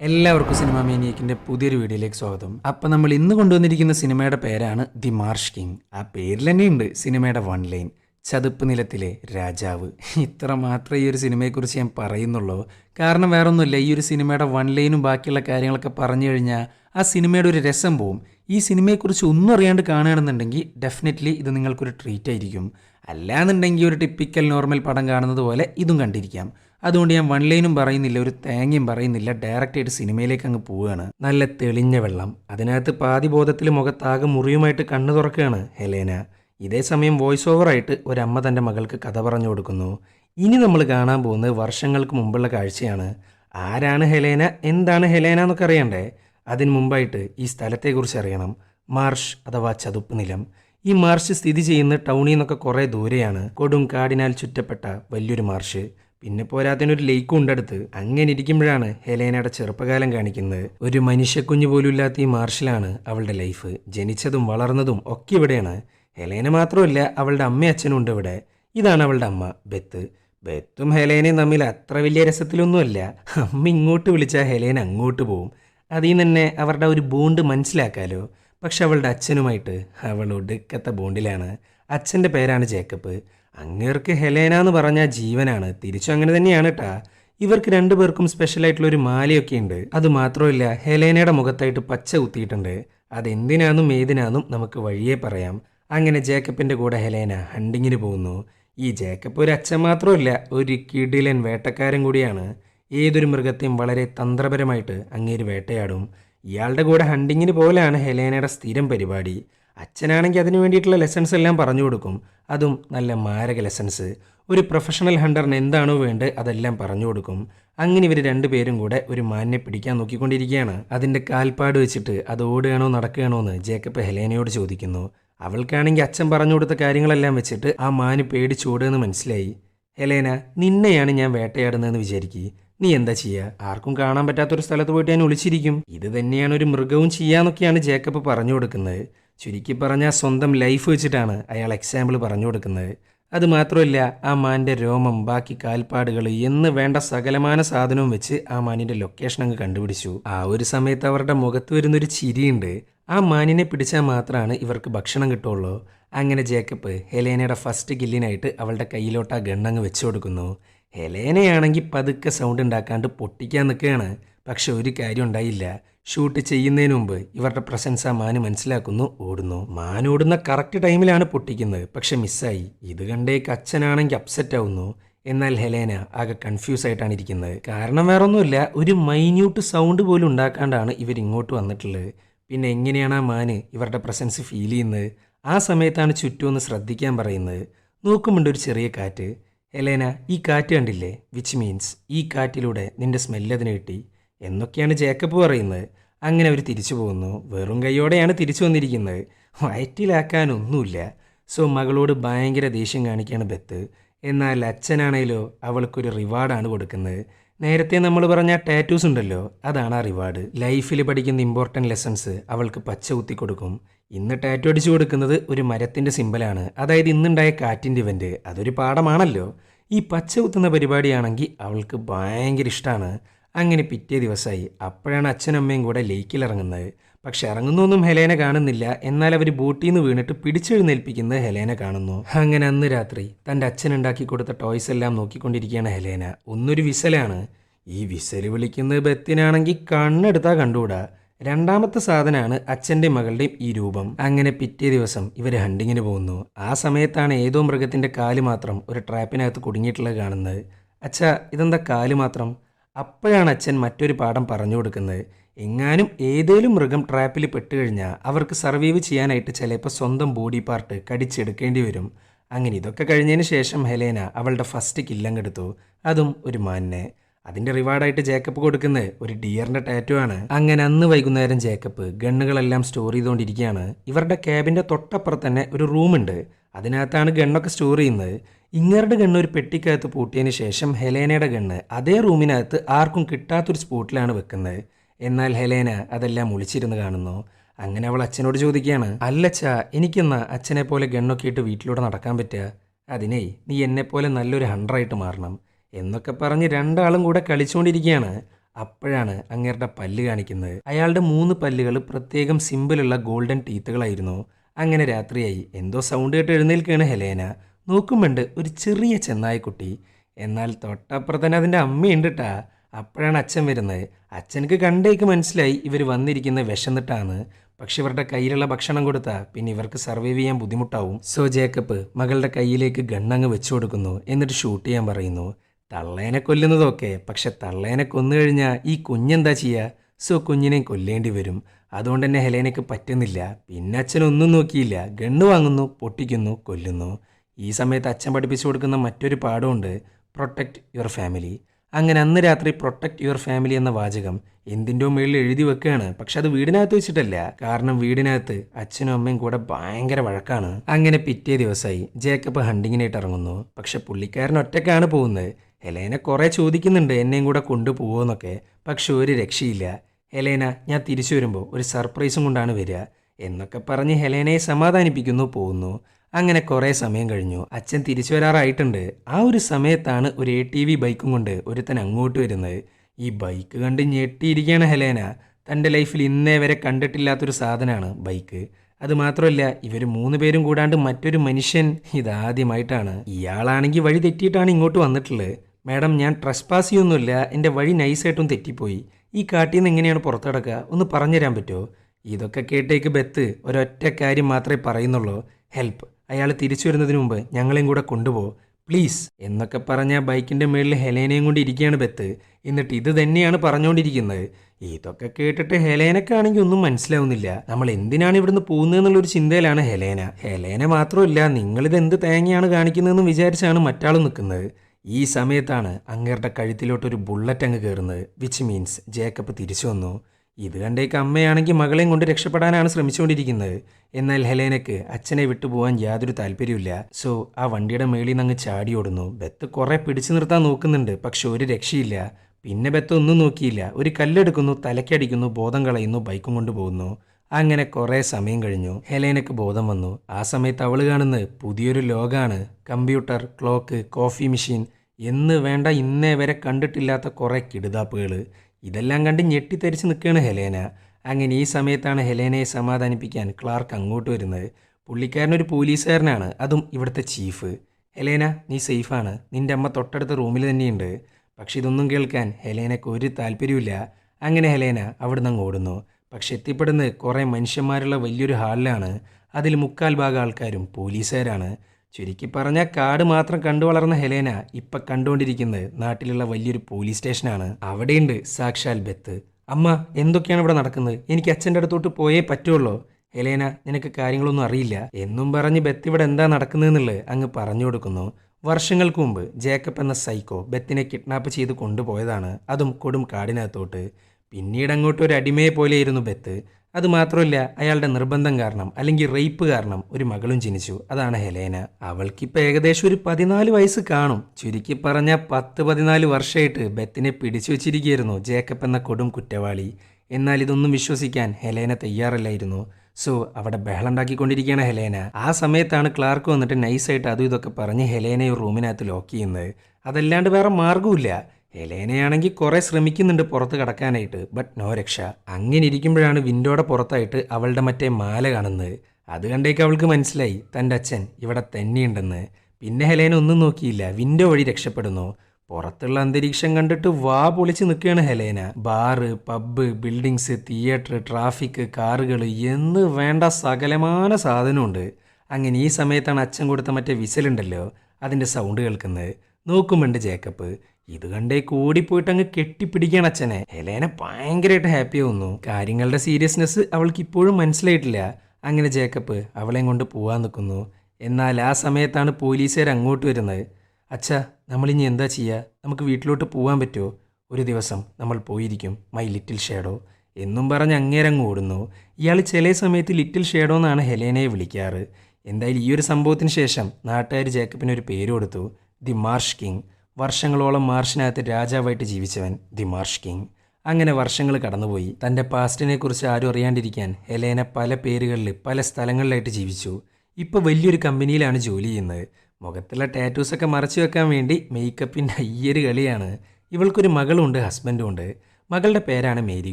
എല്ലാവർക്കും സിനിമ മേനിയക്കിന്റെ പുതിയൊരു വീഡിയോയിലേക്ക് സ്വാഗതം. അപ്പൊ നമ്മൾ ഇന്ന് കൊണ്ടുവന്നിരിക്കുന്ന സിനിമയുടെ പേരാണ് ദി മാർഷ് കിങ്. ആ പേരിൽ തന്നെയുണ്ട് സിനിമയുടെ വൺ ലൈൻ ചതുപ്പ് നിലത്തിലെ രാജാവ്. ഇത്ര മാത്രമേ ഈ ഒരു സിനിമയെക്കുറിച്ച് ഞാൻ പറയുന്നുള്ളൂ. കാരണം വേറൊന്നുമില്ല ഈ ഒരു സിനിമയുടെ വൺ ലൈനും ബാക്കിയുള്ള കാര്യങ്ങളൊക്കെ പറഞ്ഞു കഴിഞ്ഞാൽ ആ സിനിമയുടെ ഒരു രസം പോവും. ഈ സിനിമയെക്കുറിച്ച് ഒന്നും അറിയാണ്ട് കാണുകയാണെന്നുണ്ടെങ്കിൽ ഡെഫിനറ്റ്ലി ഇത് നിങ്ങൾക്കൊരു ട്രീറ്റ് ആയിരിക്കും. അല്ലാന്നുണ്ടെങ്കിൽ ഒരു ടിപ്പിക്കൽ നോർമൽ പടം കാണുന്നത് പോലെ ഇതും കണ്ടിരിക്കാം. അതുകൊണ്ട് ഞാൻ വൺ ലൈനും പറയുന്നില്ല ഒരു തേങ്ങയും പറയുന്നില്ല. ഡയറക്റ്റ് ആയിട്ട് സിനിമയിലേക്ക് അങ്ങ് പോവുകയാണ്. നല്ല തെളിഞ്ഞ വെള്ളം. അതിനകത്ത് പാതി ബോധത്തിൽ മുഖത്താകെ മുറിയുമായിട്ട് കണ്ണു തുറക്കുകയാണ് ഹെലേന. ഇതേ സമയം വോയിസ് ഓവറായിട്ട് ഒരമ്മ തന്റെ മകൾക്ക് കഥ പറഞ്ഞു കൊടുക്കുന്നു. ഇനി നമ്മൾ കാണാൻ പോകുന്നത് വർഷങ്ങൾക്ക് മുമ്പുള്ള കാഴ്ചയാണ്. ആരാണ് ഹെലേന? എന്താണ് ഹെലേന എന്നൊക്കെ അറിയണ്ടേ? അതിനു മുമ്പായിട്ട് ഈ സ്ഥലത്തെക്കുറിച്ച് അറിയണം. മാർഷ് അഥവാ ചതുപ്പ് നിലം. ഈ മാർഷ് സ്ഥിതി ചെയ്യുന്ന ടൗണിൽ നിന്നൊക്കെ കുറേ ദൂരെയാണ്. കൊടും കാടിനാൽ ചുറ്റപ്പെട്ട വലിയൊരു മാർഷ്. പിന്നെ പോരാത്തതിനൊരു ലേക്കും ഉണ്ടടുത്ത്. അങ്ങനെ ഇരിക്കുമ്പോഴാണ് ഹെലേനയുടെ ചെറുപ്പകാലം കാണിക്കുന്നത്. ഒരു മനുഷ്യക്കുഞ്ഞു പോലും ഇല്ലാത്ത ഈ മാർഷലാണ് അവളുടെ ലൈഫ് ജനിച്ചതും വളർന്നതും ഒക്കെ ഇവിടെയാണ്. ഹെലേന മാത്രമല്ല അവളുടെ അമ്മയും അച്ഛനും ഉണ്ട് ഇവിടെ. ഇതാണ് അവളുടെ അമ്മ ബെത്ത്. ബെത്തും ഹെലേനയും തമ്മിൽ അത്ര വലിയ രസത്തിലൊന്നുമല്ല. അമ്മ ഇങ്ങോട്ട് വിളിച്ചാൽ ഹെലേന അങ്ങോട്ട് പോവും. അതിൽ നിന്ന് തന്നെ അവരുടെ ഒരു ബോണ്ട് മനസ്സിലാക്കാലോ. പക്ഷെ അവളുടെ അച്ഛനുമായിട്ട് അവൾ ഒടുക്കത്തെ ബോണ്ടിലാണ് അച്ഛന്റെ പേരാണ് ജേക്കബ്. അങ്ങേർക്ക് ഹെലേന എന്ന് പറഞ്ഞാൽ ജീവനാണ്. തിരിച്ചും അങ്ങനെ തന്നെയാണ് കേട്ടാ ഇവർക്ക് രണ്ടുപേർക്കും സ്പെഷ്യലായിട്ടുള്ള ഒരു മാലയൊക്കെ ഉണ്ട്. അത് മാത്രമല്ല ഹെലേനയുടെ മുഖത്തായിട്ട് പച്ച കുത്തിയിട്ടുണ്ട്. അതെന്തിനാന്നും ഏതിനാന്നും നമുക്ക് വഴിയേ പറയാം. അങ്ങനെ ജേക്കബിന്റെ കൂടെ ഹെലേന ഹണ്ടിങ്ങിന് പോകുന്നു. ഈ ജേക്കപ്പ് ഒരു അച്ഛൻ മാത്രമല്ല ഒരു കിടിലൻ വേട്ടക്കാരൻ കൂടിയാണ്. ഏതൊരു മൃഗത്തെയും വളരെ തന്ത്രപരമായിട്ട് അങ്ങേര് വേട്ടയാടും. ഇയാളുടെ കൂടെ ഹണ്ടിങ്ങിന് പോലെയാണ് ഹെലേനയുടെ സ്ഥിരം പരിപാടി. അച്ഛനാണെങ്കിൽ അതിന് വേണ്ടിയിട്ടുള്ള ലെസൺസ് എല്ലാം പറഞ്ഞു കൊടുക്കും. അതും നല്ല മാരക ലെസൺസ് ഒരു പ്രൊഫഷണൽ ഹണ്ടറിന് എന്താണോ വേണ്ടത് അതെല്ലാം പറഞ്ഞു കൊടുക്കും. അങ്ങനെ ഇവർ രണ്ടുപേരും കൂടെ ഒരു മാനിനെ പിടിക്കാൻ നോക്കിക്കൊണ്ടിരിക്കുകയാണ്. അതിന്റെ കാൽപ്പാട് വെച്ചിട്ട് അത് ഓടുകയാണോ നടക്കുകയാണോ എന്ന് ജേക്കബ് ഹെലേനയോട് ചോദിക്കുന്നു. അവൾക്കാണെങ്കിൽ അച്ഛൻ പറഞ്ഞു കൊടുത്ത കാര്യങ്ങളെല്ലാം വെച്ചിട്ട് ആ മാന് പേടിച്ചോടുകയെന്ന് മനസ്സിലായി. ഹെലേന നിന്നെയാണ് ഞാൻ വേട്ടയാടുന്നതെന്ന് വിചാരിക്കുക നീ എന്താ ചെയ്യുക ആർക്കും കാണാൻ പറ്റാത്തൊരു സ്ഥലത്ത് പോയിട്ട് ഞാൻ ഒളിച്ചിരിക്കും. ഇത് തന്നെയാണ് ഒരു മൃഗവും ചെയ്യാന്നൊക്കെയാണ് ജേക്കബ് പറഞ്ഞു കൊടുക്കുന്നത്. ചുരുക്കി പറഞ്ഞാൽ സ്വന്തം ലൈഫ് വെച്ചിട്ടാണ് അയാൾ എക്സാമ്പിൾ പറഞ്ഞു കൊടുക്കുന്നത്. അത് മാത്രമല്ല ആ മാന്റെ രോമം ബാക്കി കാൽപ്പാടുകൾ എന്ന് വേണ്ട സകലമാന സാധനവും വെച്ച് ആ മാനിന്റെ ലൊക്കേഷൻ അങ്ങ് കണ്ടുപിടിച്ചു. ആ ഒരു സമയത്ത് അവരുടെ മുഖത്ത് വരുന്നൊരു ചിരിയുണ്ട്. ആ മാനിനെ പിടിച്ചാൽ മാത്രമാണ് ഇവർക്ക് ഭക്ഷണം കിട്ടുള്ളൂ. അങ്ങനെ ജേക്കബ് ഹെലേനയുടെ ഫസ്റ്റ് കില്ലിനായിട്ട് അവളുടെ കയ്യിലോട്ട് ആ ഗണ്ണങ്ങ് വെച്ചു കൊടുക്കുന്നു. ഹെലേനയാണെങ്കിൽ പതുക്കെ സൗണ്ട് ഉണ്ടാക്കാണ്ട് പൊട്ടിക്കാൻ നിൽക്കുകയാണ്. പക്ഷെ ഒരു കാര്യം ഉണ്ടായില്ല. ഷൂട്ട് ചെയ്യുന്നതിന് മുമ്പ് ഇവരുടെ പ്രശംസ മാന് മനസ്സിലാക്കുന്നു ഓടുന്നു. മാൻ ഓടുന്ന കറക്റ്റ് ടൈമിലാണ് പൊട്ടിക്കുന്നത്. പക്ഷെ മിസ്സായി ഇത് കണ്ടേക്ക് അച്ഛനാണെങ്കിൽ അപ്സെറ്റ് ആവുന്നു. എന്നാൽ ഹെലേന ആകെ കൺഫ്യൂസ് ആയിട്ടാണ് ഇരിക്കുന്നത്. കാരണം വേറൊന്നുമില്ല. ഒരു മൈന്യൂട്ട് സൗണ്ട് പോലും ഉണ്ടാക്കാണ്ടാണ് ഇവർ ഇങ്ങോട്ട് വന്നിട്ടുള്ളത്. പിന്നെ എങ്ങനെയാണ് ആ മാന് ഇവരുടെ പ്രസൻസ് ഫീൽ ചെയ്യുന്നത്? ആ സമയത്താണ് ചുറ്റും ഒന്ന് ശ്രദ്ധിക്കാൻ പറയുന്നത്. നോക്കുമ്പോണ്ട് ഒരു ചെറിയ കാറ്റ്. ഹെലേന ഈ കാറ്റ് കണ്ടില്ലേ? വിച്ച് മീൻസ് ഈ കാറ്റിലൂടെ നിന്റെ സ്മെല്ല് അതിന് കിട്ടി. എന്നൊക്കെയാണ് ജേക്കബ് പറയുന്നത്. അങ്ങനെ അവർ തിരിച്ചു പോകുന്നു. വെറും കൈയോടെയാണ് തിരിച്ചു വന്നിരിക്കുന്നത്. വയറ്റിലാക്കാനൊന്നുമില്ല സോ മകളോട് ഭയങ്കര ദേഷ്യം കാണിക്കുകയാണ് ബെത്ത്. എന്നാൽ അച്ഛനാണേലോ അവൾക്കൊരു റിവാർഡാണ് കൊടുക്കുന്നത്. നേരത്തെ നമ്മൾ പറഞ്ഞ ടാറ്റൂസ് ഉണ്ടല്ലോ അതാണ് ആ റിവാർഡ്. ലൈഫിൽ പഠിക്കുന്ന ഇമ്പോർട്ടന്റ് ലെസൺസ് അവൾക്ക് പച്ച കുത്തി കൊടുക്കും. ഇന്ന് ടാറ്റു അടിച്ചു കൊടുക്കുന്നത് ഒരു മരത്തിന്റെ സിമ്പലാണ് അതായത് ഇന്നുണ്ടായ കാറ്റിന്റെ ഇവന്റ് അതൊരു പാഠമാണല്ലോ. ഈ പച്ച കുത്തുന്ന പരിപാടിയാണെങ്കിൽ അവൾക്ക് ഭയങ്കര ഇഷ്ടമാണ് അങ്ങനെ പിറ്റേ ദിവസമായി. അപ്പോഴാണ് അച്ഛനും അമ്മയും കൂടെ ലേക്കിൽ ഇറങ്ങുന്നത് പക്ഷെ ഇറങ്ങുന്നൊന്നും ഹെലേന കാണുന്നില്ല. എന്നാൽ അവർ ബോട്ടിൽ നിന്ന് വീണിട്ട് പിടിച്ചെഴുന്നേൽപ്പിക്കുന്നത് ഹെലേന കാണുന്നു. അങ്ങനെ അന്ന് രാത്രി തന്റെ അച്ഛൻ ഉണ്ടാക്കി കൊടുത്ത ടോയ്സ് എല്ലാം നോക്കിക്കൊണ്ടിരിക്കുകയാണ് ഹെലേന. ഒന്നൊരു വിസലാണ്. ഈ വിസൽ വിളിക്കുന്നത് ബത്തിനാണെങ്കിൽ കണ്ണെടുത്താൽ കണ്ടുകൂടാ. രണ്ടാമത്തെ സാധനമാണ് അച്ഛന്റെ മകളുടെയും ഈ രൂപം. അങ്ങനെ പിറ്റേ ദിവസം ഇവർ ഹണ്ടിങ്ങിന് പോകുന്നു. ആ സമയത്താണ് ഏതോ മൃഗത്തിന്റെ കാൽ മാത്രം ഒരു ട്രാപ്പിനകത്ത് കുടുങ്ങിയിട്ടുള്ളത് കാണുന്നത്. അച്ഛാ ഇതെന്താ കാൽ മാത്രം? അപ്പോഴാണ് അച്ഛൻ മറ്റൊരു പാഠം പറഞ്ഞു കൊടുക്കുന്നത്. എങ്ങാനും ഏതേലും മൃഗം ട്രാപ്പിൽ പെട്ടുകഴിഞ്ഞാൽ അവർക്ക് സർവൈവ് ചെയ്യാനായിട്ട് ചിലപ്പോൾ സ്വന്തം ബോഡി പാർട്ട് കടിച്ചെടുക്കേണ്ടി വരും. അങ്ങനെ ഇതൊക്കെ കഴിഞ്ഞതിന് ശേഷം ഹെലേന അവളുടെ ഫസ്റ്റ് കില്ലം കെടുത്തു അതും ഒരു മാനിനെ. അതിന്റെ റിവാർഡായിട്ട് ജേക്കപ്പ് കൊടുക്കുന്നത് ഒരു ഡിയറിന്റെ ടാറ്റു ആണ്. അങ്ങനെ അന്ന് വൈകുന്നേരം ജേക്കപ്പ് ഗണ്ണുകളെല്ലാം സ്റ്റോർ ചെയ്തുകൊണ്ടിരിക്കുകയാണ്. ഇവരുടെ ക്യാബിന്റെ തൊട്ടപ്പുറത്ത് തന്നെ ഒരു റൂമുണ്ട്. അതിനകത്താണ് ഗണ്ണൊക്കെ സ്റ്റോർ ചെയ്യുന്നത്. ഇങ്ങരുടെ ഗണ്ണ് ഒരു പെട്ടിക്കകത്ത് പൂട്ടിയതിന് ശേഷം ഹെലേനയുടെ ഗണ്ണ് അതേ റൂമിനകത്ത് ആർക്കും കിട്ടാത്തൊരു സ്പോട്ടിലാണ് വെക്കുന്നത്. എന്നാൽ ഹെലേന അതെല്ലാം ഒളിച്ചിരുന്ന് കാണുന്നു. അങ്ങനെ അവൾ അച്ഛനോട് ചോദിക്കുകയാണ് അല്ലച്ചാ എനിക്കെന്നാ അച്ഛനെ പോലെ ഗണ്ണൊക്കെ ഇട്ട് വീട്ടിലൂടെ നടക്കാൻ പറ്റുക? അതിനേ നീ എന്നെപ്പോലെ നല്ലൊരു ഹണ്ടറായിട്ട് മാറണം. എന്നൊക്കെ പറഞ്ഞ് രണ്ടാളും കൂടെ കളിച്ചുകൊണ്ടിരിക്കുകയാണ്. അപ്പോഴാണ് അങ്ങേരുടെ പല്ല് കാണിക്കുന്നത്. അയാളുടെ മൂന്ന് പല്ലുകൾ പ്രത്യേകം സിമ്പിളുള്ള ഗോൾഡൻ ടീത്തുകളായിരുന്നു. അങ്ങനെ രാത്രിയായി. എന്തോ സൗണ്ട് കേട്ട് എഴുന്നേൽക്കുകയാണ് ഹെലേന. നോക്കുമ്പോണ്ട് ഒരു ചെറിയ ചെന്നായിക്കുട്ടി. എന്നാൽ തൊട്ടപ്പുറത്തന്നെ അതിന്റെ അമ്മയുണ്ട് കേട്ടാ അപ്പോഴാണ് അച്ഛൻ വരുന്നത്. അച്ഛനക്ക് കണ്ടേക്ക് മനസ്സിലായി ഇവർ വന്നിരിക്കുന്ന വിശന്നിട്ടാണ്. പക്ഷെ ഇവരുടെ കയ്യിലുള്ള ഭക്ഷണം കൊടുത്താൽ പിന്നെ ഇവർക്ക് സർവൈവ് ചെയ്യാൻ ബുദ്ധിമുട്ടാവും. സോ ജേക്കബ് മകളുടെ കയ്യിലേക്ക് ഗണ്ണങ്ങ് വെച്ചു കൊടുക്കുന്നു. എന്നിട്ട് ഷൂട്ട് ചെയ്യാൻ പറയുന്നു തള്ളേനെ കൊല്ലുന്നതൊക്കെ പക്ഷെ തള്ളേനെ കൊന്നു കഴിഞ്ഞാൽ ഈ കുഞ്ഞെന്താ ചെയ്യുക സോ കുഞ്ഞിനെയും കൊല്ലേണ്ടി വരും. അതുകൊണ്ട് തന്നെ ഹെലേനയ്ക്ക് പറ്റുന്നില്ല. പിന്നെ അച്ഛനൊന്നും നോക്കിയില്ല. ഗണ്ണ് വാങ്ങുന്നു പൊട്ടിക്കുന്നു കൊല്ലുന്നു. ഈ സമയത്ത് അച്ഛൻ പഠിപ്പിച്ചു കൊടുക്കുന്ന മറ്റൊരു പാഠമുണ്ട് പ്രൊട്ടക്റ്റ് യുവർ ഫാമിലി അങ്ങനെ അന്ന് രാത്രി പ്രൊട്ടക്റ്റ് യുവർ ഫാമിലി എന്ന വാചകം എന്തിന്റെ മുകളിൽ എഴുതി വെക്കുകയാണ്. പക്ഷെ അത് വീടിനകത്ത് വെച്ചിട്ടല്ല. കാരണം വീടിനകത്ത് അച്ഛനും അമ്മയും കൂടെ ഭയങ്കര വഴക്കാണ്. അങ്ങനെ പിറ്റേ ദിവസമായി ജേക്കബ് ഹണ്ടിങ്ങിനായിട്ട് ഇറങ്ങുന്നു. പക്ഷെ പുള്ളിക്കാരൻ ഒറ്റക്കാണ് പോകുന്നത്. ഹെലേന കുറേ ചോദിക്കുന്നുണ്ട് എന്നെയും കൂടെ കൊണ്ടുപോകുമെന്നൊക്കെ. പക്ഷെ ഒരു രക്ഷയില്ല. ഹെലേന ഞാൻ തിരിച്ചു വരുമ്പോൾ ഒരു സർപ്രൈസും കൊണ്ടാണ് വരിക. എന്നൊക്കെ പറഞ്ഞ് ഹെലേനയെ സമാധാനിപ്പിക്കുന്നു പോകുന്നു. അങ്ങനെ കുറേ സമയം കഴിഞ്ഞു. അച്ഛൻ തിരിച്ചു വരാറായിട്ടുണ്ട്. ആ ഒരു സമയത്താണ് ഒരു എ ടി വി ബൈക്കും കൊണ്ട് ഒരുത്തൻ അങ്ങോട്ട് വരുന്നത്. ഈ ബൈക്ക് കണ്ട് ഞെട്ടിയിരിക്കുകയാണ് ഹെലേന. തന്റെ ലൈഫിൽ ഇന്നേ വരെ കണ്ടിട്ടില്ലാത്തൊരു സാധനമാണ് ബൈക്ക്. അത് മാത്രമല്ല ഇവർ മൂന്ന് പേരും കൂടാണ്ട് മറ്റൊരു മനുഷ്യൻ ഇതാദ്യമായിട്ടാണ്. ഇയാളാണെങ്കിൽ വഴി തെറ്റിയിട്ടാണ് ഇങ്ങോട്ട് വന്നിട്ടുള്ളത്. മാഡം ഞാൻ ട്രസ് പാസ് ചെയ്യൊന്നുമില്ല. എന്റെ വഴി നൈസായിട്ടും തെറ്റിപ്പോയി. ഈ കാട്ടിൽ നിന്ന് എങ്ങനെയാണ് പുറത്തു കിടക്കുക ഒന്ന് പറഞ്ഞുതരാൻ പറ്റുമോ? ഇതൊക്കെ കേട്ടേക്ക് ബെത്ത്. ഒരൊറ്റ കാര്യം മാത്രമേ പറയുന്നുള്ളൂ. ഹെൽപ്പ്. അയാൾ തിരിച്ചു വരുന്നതിന് മുമ്പ് ഞങ്ങളെയും കൂടെ കൊണ്ടുപോ. പ്ലീസ്. എന്നൊക്കെ പറഞ്ഞ ബൈക്കിന്റെ മേളിൽ ഹെലേനയും കൊണ്ട് ഇരിക്കുകയാണ് ബെത്ത്. എന്നിട്ട് ഇത് തന്നെയാണ് പറഞ്ഞുകൊണ്ടിരിക്കുന്നത് ഇതൊക്കെ കേട്ടിട്ട് ഹെലേനക്കാണെങ്കിൽ ഒന്നും മനസ്സിലാവുന്നില്ല. നമ്മൾ എന്തിനാണ് ഇവിടുന്ന് പോകുന്നതെന്നുള്ളൊരു ചിന്തയിലാണ് ഹെലേന. ഹെലേന മാത്രമല്ല നിങ്ങളിത് എന്ത് തേങ്ങയാണ് കാണിക്കുന്നതെന്ന് വിചാരിച്ചാണ് മറ്റാളും നിൽക്കുന്നത്. ഈ സമയത്താണ് അങ്ങേരുടെ കഴുത്തിലോട്ടൊരു ബുള്ളറ്റ് അങ്ങ് കയറുന്നത് വിച്ച് മീൻസ് ജേക്കബ് തിരിച്ചു വന്നു. ഇത് കണ്ടേക്ക് അമ്മയാണെങ്കിൽ മകളെയും കൊണ്ട് രക്ഷപ്പെടാനാണ് ശ്രമിച്ചുകൊണ്ടിരിക്കുന്നത്. എന്നാൽ ഹെലേനക്ക് അച്ഛനെ വിട്ടുപോകാൻ യാതൊരു താല്പര്യമില്ല സോ ആ വണ്ടിയുടെ മേളിൽ നിന്ന് അങ്ങ് ചാടി ഓടുന്നു. ബെത്ത് കുറേ പിടിച്ചു നിർത്താൻ നോക്കുന്നുണ്ട്. പക്ഷെ ഒരു രക്ഷയില്ല. പിന്നെ ബെത്ത് ഒന്നും നോക്കിയില്ല. ഒരു കല്ലെടുക്കുന്നു തലക്കടിക്കുന്നു ബോധം കളയുന്നു ബൈക്കും കൊണ്ടുപോകുന്നു അങ്ങനെ കുറേ സമയം കഴിഞ്ഞു. ഹെലേനക്ക് ബോധം വന്നു. ആ സമയത്ത് അവൾ കാണുന്നത് പുതിയൊരു ലോകമാണ് കമ്പ്യൂട്ടർ ക്ലോക്ക് കോഫി മെഷീൻ എന്ന് വേണ്ട ഇന്നേ വരെ കണ്ടിട്ടില്ലാത്ത കുറേ കിടുതാപ്പുകൾ. ഇതെല്ലാം കണ്ട് ഞെട്ടിത്തെരിച്ച് നിൽക്കുകയാണ് ഹെലേന. അങ്ങനെ ഈ സമയത്താണ് ഹെലേനയെ സമാധാനിപ്പിക്കാൻ ക്ലാർക്ക് അങ്ങോട്ട് വരുന്നത്. പുള്ളിക്കാരനൊരു പോലീസുകാരനാണ്. അതും ഇവിടുത്തെ ചീഫ്. ഹെലേന നീ സേഫാണ്. നിന്റെ അമ്മ തൊട്ടടുത്ത റൂമിൽ തന്നെയുണ്ട്. പക്ഷേ ഇതൊന്നും കേൾക്കാൻ ഹെലേനയ്ക്ക് ഒരു താല്പര്യമില്ല അങ്ങനെ ഹെലേന അവിടുന്ന് അങ്ങ് ഓടുന്നു. പക്ഷെ എത്തിപ്പെടുന്നത് കുറേ മനുഷ്യന്മാരുള്ള വലിയൊരു ഹാളിലാണ്. അതിൽ മുക്കാൽ ഭാഗം ആൾക്കാരും പോലീസുകാരാണ്. ചുരുക്കി പറഞ്ഞാൽ കാട് മാത്രം കണ്ടു വളർന്ന ഹെലേന ഇപ്പം കണ്ടുകൊണ്ടിരിക്കുന്നത് നാട്ടിലുള്ള വലിയൊരു പോലീസ് സ്റ്റേഷനാണ്. അവിടെയുണ്ട് സാക്ഷാൽ ബെത്ത്. അമ്മ എന്തൊക്കെയാണ് ഇവിടെ നടക്കുന്നത്? എനിക്ക് അച്ഛന്റെ അടുത്തോട്ട് പോയേ പറ്റുള്ളൂ. ഹെലേന നിനക്ക് കാര്യങ്ങളൊന്നും അറിയില്ല. എന്നും പറഞ്ഞ് ബെത്ത് ഇവിടെ എന്താ നടക്കുന്നതെന്നുള്ളത് അങ്ങ് പറഞ്ഞു കൊടുക്കുന്നു. വർഷങ്ങൾക്ക് മുമ്പ് ജേക്കബ് എന്ന സൈക്കോ ബെത്തിനെ കിഡ്നാപ്പ് ചെയ്ത് കൊണ്ടുപോയതാണ്. അതും കൊടും കാടിനകത്തോട്ട്. പിന്നീട് അങ്ങോട്ട് ഒരു അടിമയെ പോലെയായിരുന്നു ബെത്ത്. അതുമാത്രമല്ല അയാളുടെ നിർബന്ധം കാരണം അല്ലെങ്കിൽ റേപ്പ് കാരണം ഒരു മകളും ജനിച്ചു. അതാണ് ഹെലേന. അവൾക്കിപ്പോൾ ഏകദേശം ഒരു പതിനാല് വയസ്സ് കാണും. ചുരുക്കി പറഞ്ഞ പത്ത് പതിനാല് വർഷമായിട്ട് ബെത്തിനെ പിടിച്ചു വെച്ചിരിക്കുകയായിരുന്നു ജേക്കബ് എന്ന കൊടും കുറ്റവാളി. എന്നാൽ ഇതൊന്നും വിശ്വസിക്കാൻ ഹെലേന തയ്യാറല്ലായിരുന്നു. സോ അവിടെ ബഹളുണ്ടാക്കിക്കൊണ്ടിരിക്കുകയാണ് ഹെലേന. ആ സമയത്താണ് ക്ലാർക്ക് വന്നിട്ട് നൈസായിട്ട് അതും ഇതൊക്കെ പറഞ്ഞ് ഹെലേനയെ റൂമിനകത്ത് ലോക്ക് ചെയ്യുന്നത്. അതല്ലാണ്ട് വേറെ മാർഗവുമില്ല ഹെലേനയാണെങ്കിൽ കുറേ ശ്രമിക്കുന്നുണ്ട് പുറത്ത് കടക്കാനായിട്ട് ബട്ട് നോ രക്ഷ. അങ്ങനെ ഇരിക്കുമ്പോഴാണ് വിൻഡോയുടെ പുറത്തായിട്ട് അവളുടെ മറ്റേ മാല കാണുന്നത്. അത് കണ്ടേക്ക് അവൾക്ക് മനസ്സിലായി തന്റെ അച്ഛൻ ഇവിടെ തന്നെയുണ്ടെന്ന്. പിന്നെ ഹെലേന ഒന്നും നോക്കിയില്ല. വിൻഡോ വഴി രക്ഷപ്പെടുന്നു. പുറത്തുള്ള അന്തരീക്ഷം കണ്ടിട്ട് വാ പൊളിച്ച് നിൽക്കുകയാണ് Helena. Bar pub buildings theatre traffic കാറുകൾ എന്ന് വേണ്ട സകലമാന സാധനമുണ്ട്. അങ്ങനെ ഈ സമയത്താണ് അച്ഛൻ കൊടുത്ത മറ്റേ വിസലുണ്ടല്ലോ അതിന്റെ സൗണ്ട് കേൾക്കുന്നത്. നോക്കുമുണ്ട് ജേക്കബ്. ഇത് കണ്ടേ കൂടിപ്പോയിട്ട് അങ്ങ് കെട്ടിപ്പിടിക്കുകയാണ് അച്ഛനെ. ഹെലേന ഭയങ്കരമായിട്ട് ഹാപ്പി ആവുന്നു. കാര്യങ്ങളുടെ സീരിയസ്നെസ് അവൾക്ക് ഇപ്പോഴും മനസ്സിലായിട്ടില്ല. അങ്ങനെ ജേക്കബ് അവളെയും കൊണ്ട് പോവാൻ നിൽക്കുന്നു. എന്നാൽ ആ സമയത്താണ് പോലീസുകാർ അങ്ങോട്ട് വരുന്നത്. അച്ഛാ നമ്മളിനി എന്താ ചെയ്യുക നമുക്ക് വീട്ടിലോട്ട് പോകാൻ പറ്റുമോ? ഒരു ദിവസം നമ്മൾ പോയിരിക്കും. മൈ ലിറ്റിൽ ഷേഡോ എന്നും പറഞ്ഞ് അങ്ങേരം ഓടുന്നു. ഇയാൾ ചില സമയത്ത് ലിറ്റിൽ ഷേഡോ എന്നാണ് ഹെലേനയെ വിളിക്കാറ്. എന്തായാലും ഈ ഒരു സംഭവത്തിന് ശേഷം നാട്ടുകാർ ജേക്കബിന് ഒരു പേര് കൊടുത്തു. The marsh king. വർഷങ്ങളോളം മാർഷിനകത്ത് രാജാവായിട്ട് ജീവിച്ചവൻ ദി മാർഷ് കിങ്. അങ്ങനെ വർഷങ്ങൾ കടന്നുപോയി. തന്റെ പാസ്റ്റിനെക്കുറിച്ച് ആരും അറിയാണ്ടിരിക്കാൻ ഹെലേന പല പേരുകളിൽ പല സ്ഥലങ്ങളിലായിട്ട് ജീവിച്ചു. ഇപ്പോൾ വലിയൊരു കമ്പനിയിലാണ് ജോലി ചെയ്യുന്നത്. മുഖത്തുള്ള ടാറ്റൂസൊക്കെ മറച്ചു വെക്കാൻ വേണ്ടി മേക്കപ്പിന്റെ അയ്യൊരു കളിയാണ്. ഇവൾക്കൊരു മകളുണ്ട് ഹസ്ബൻഡും ഉണ്ട്. മകളുടെ പേരാണ് മേരി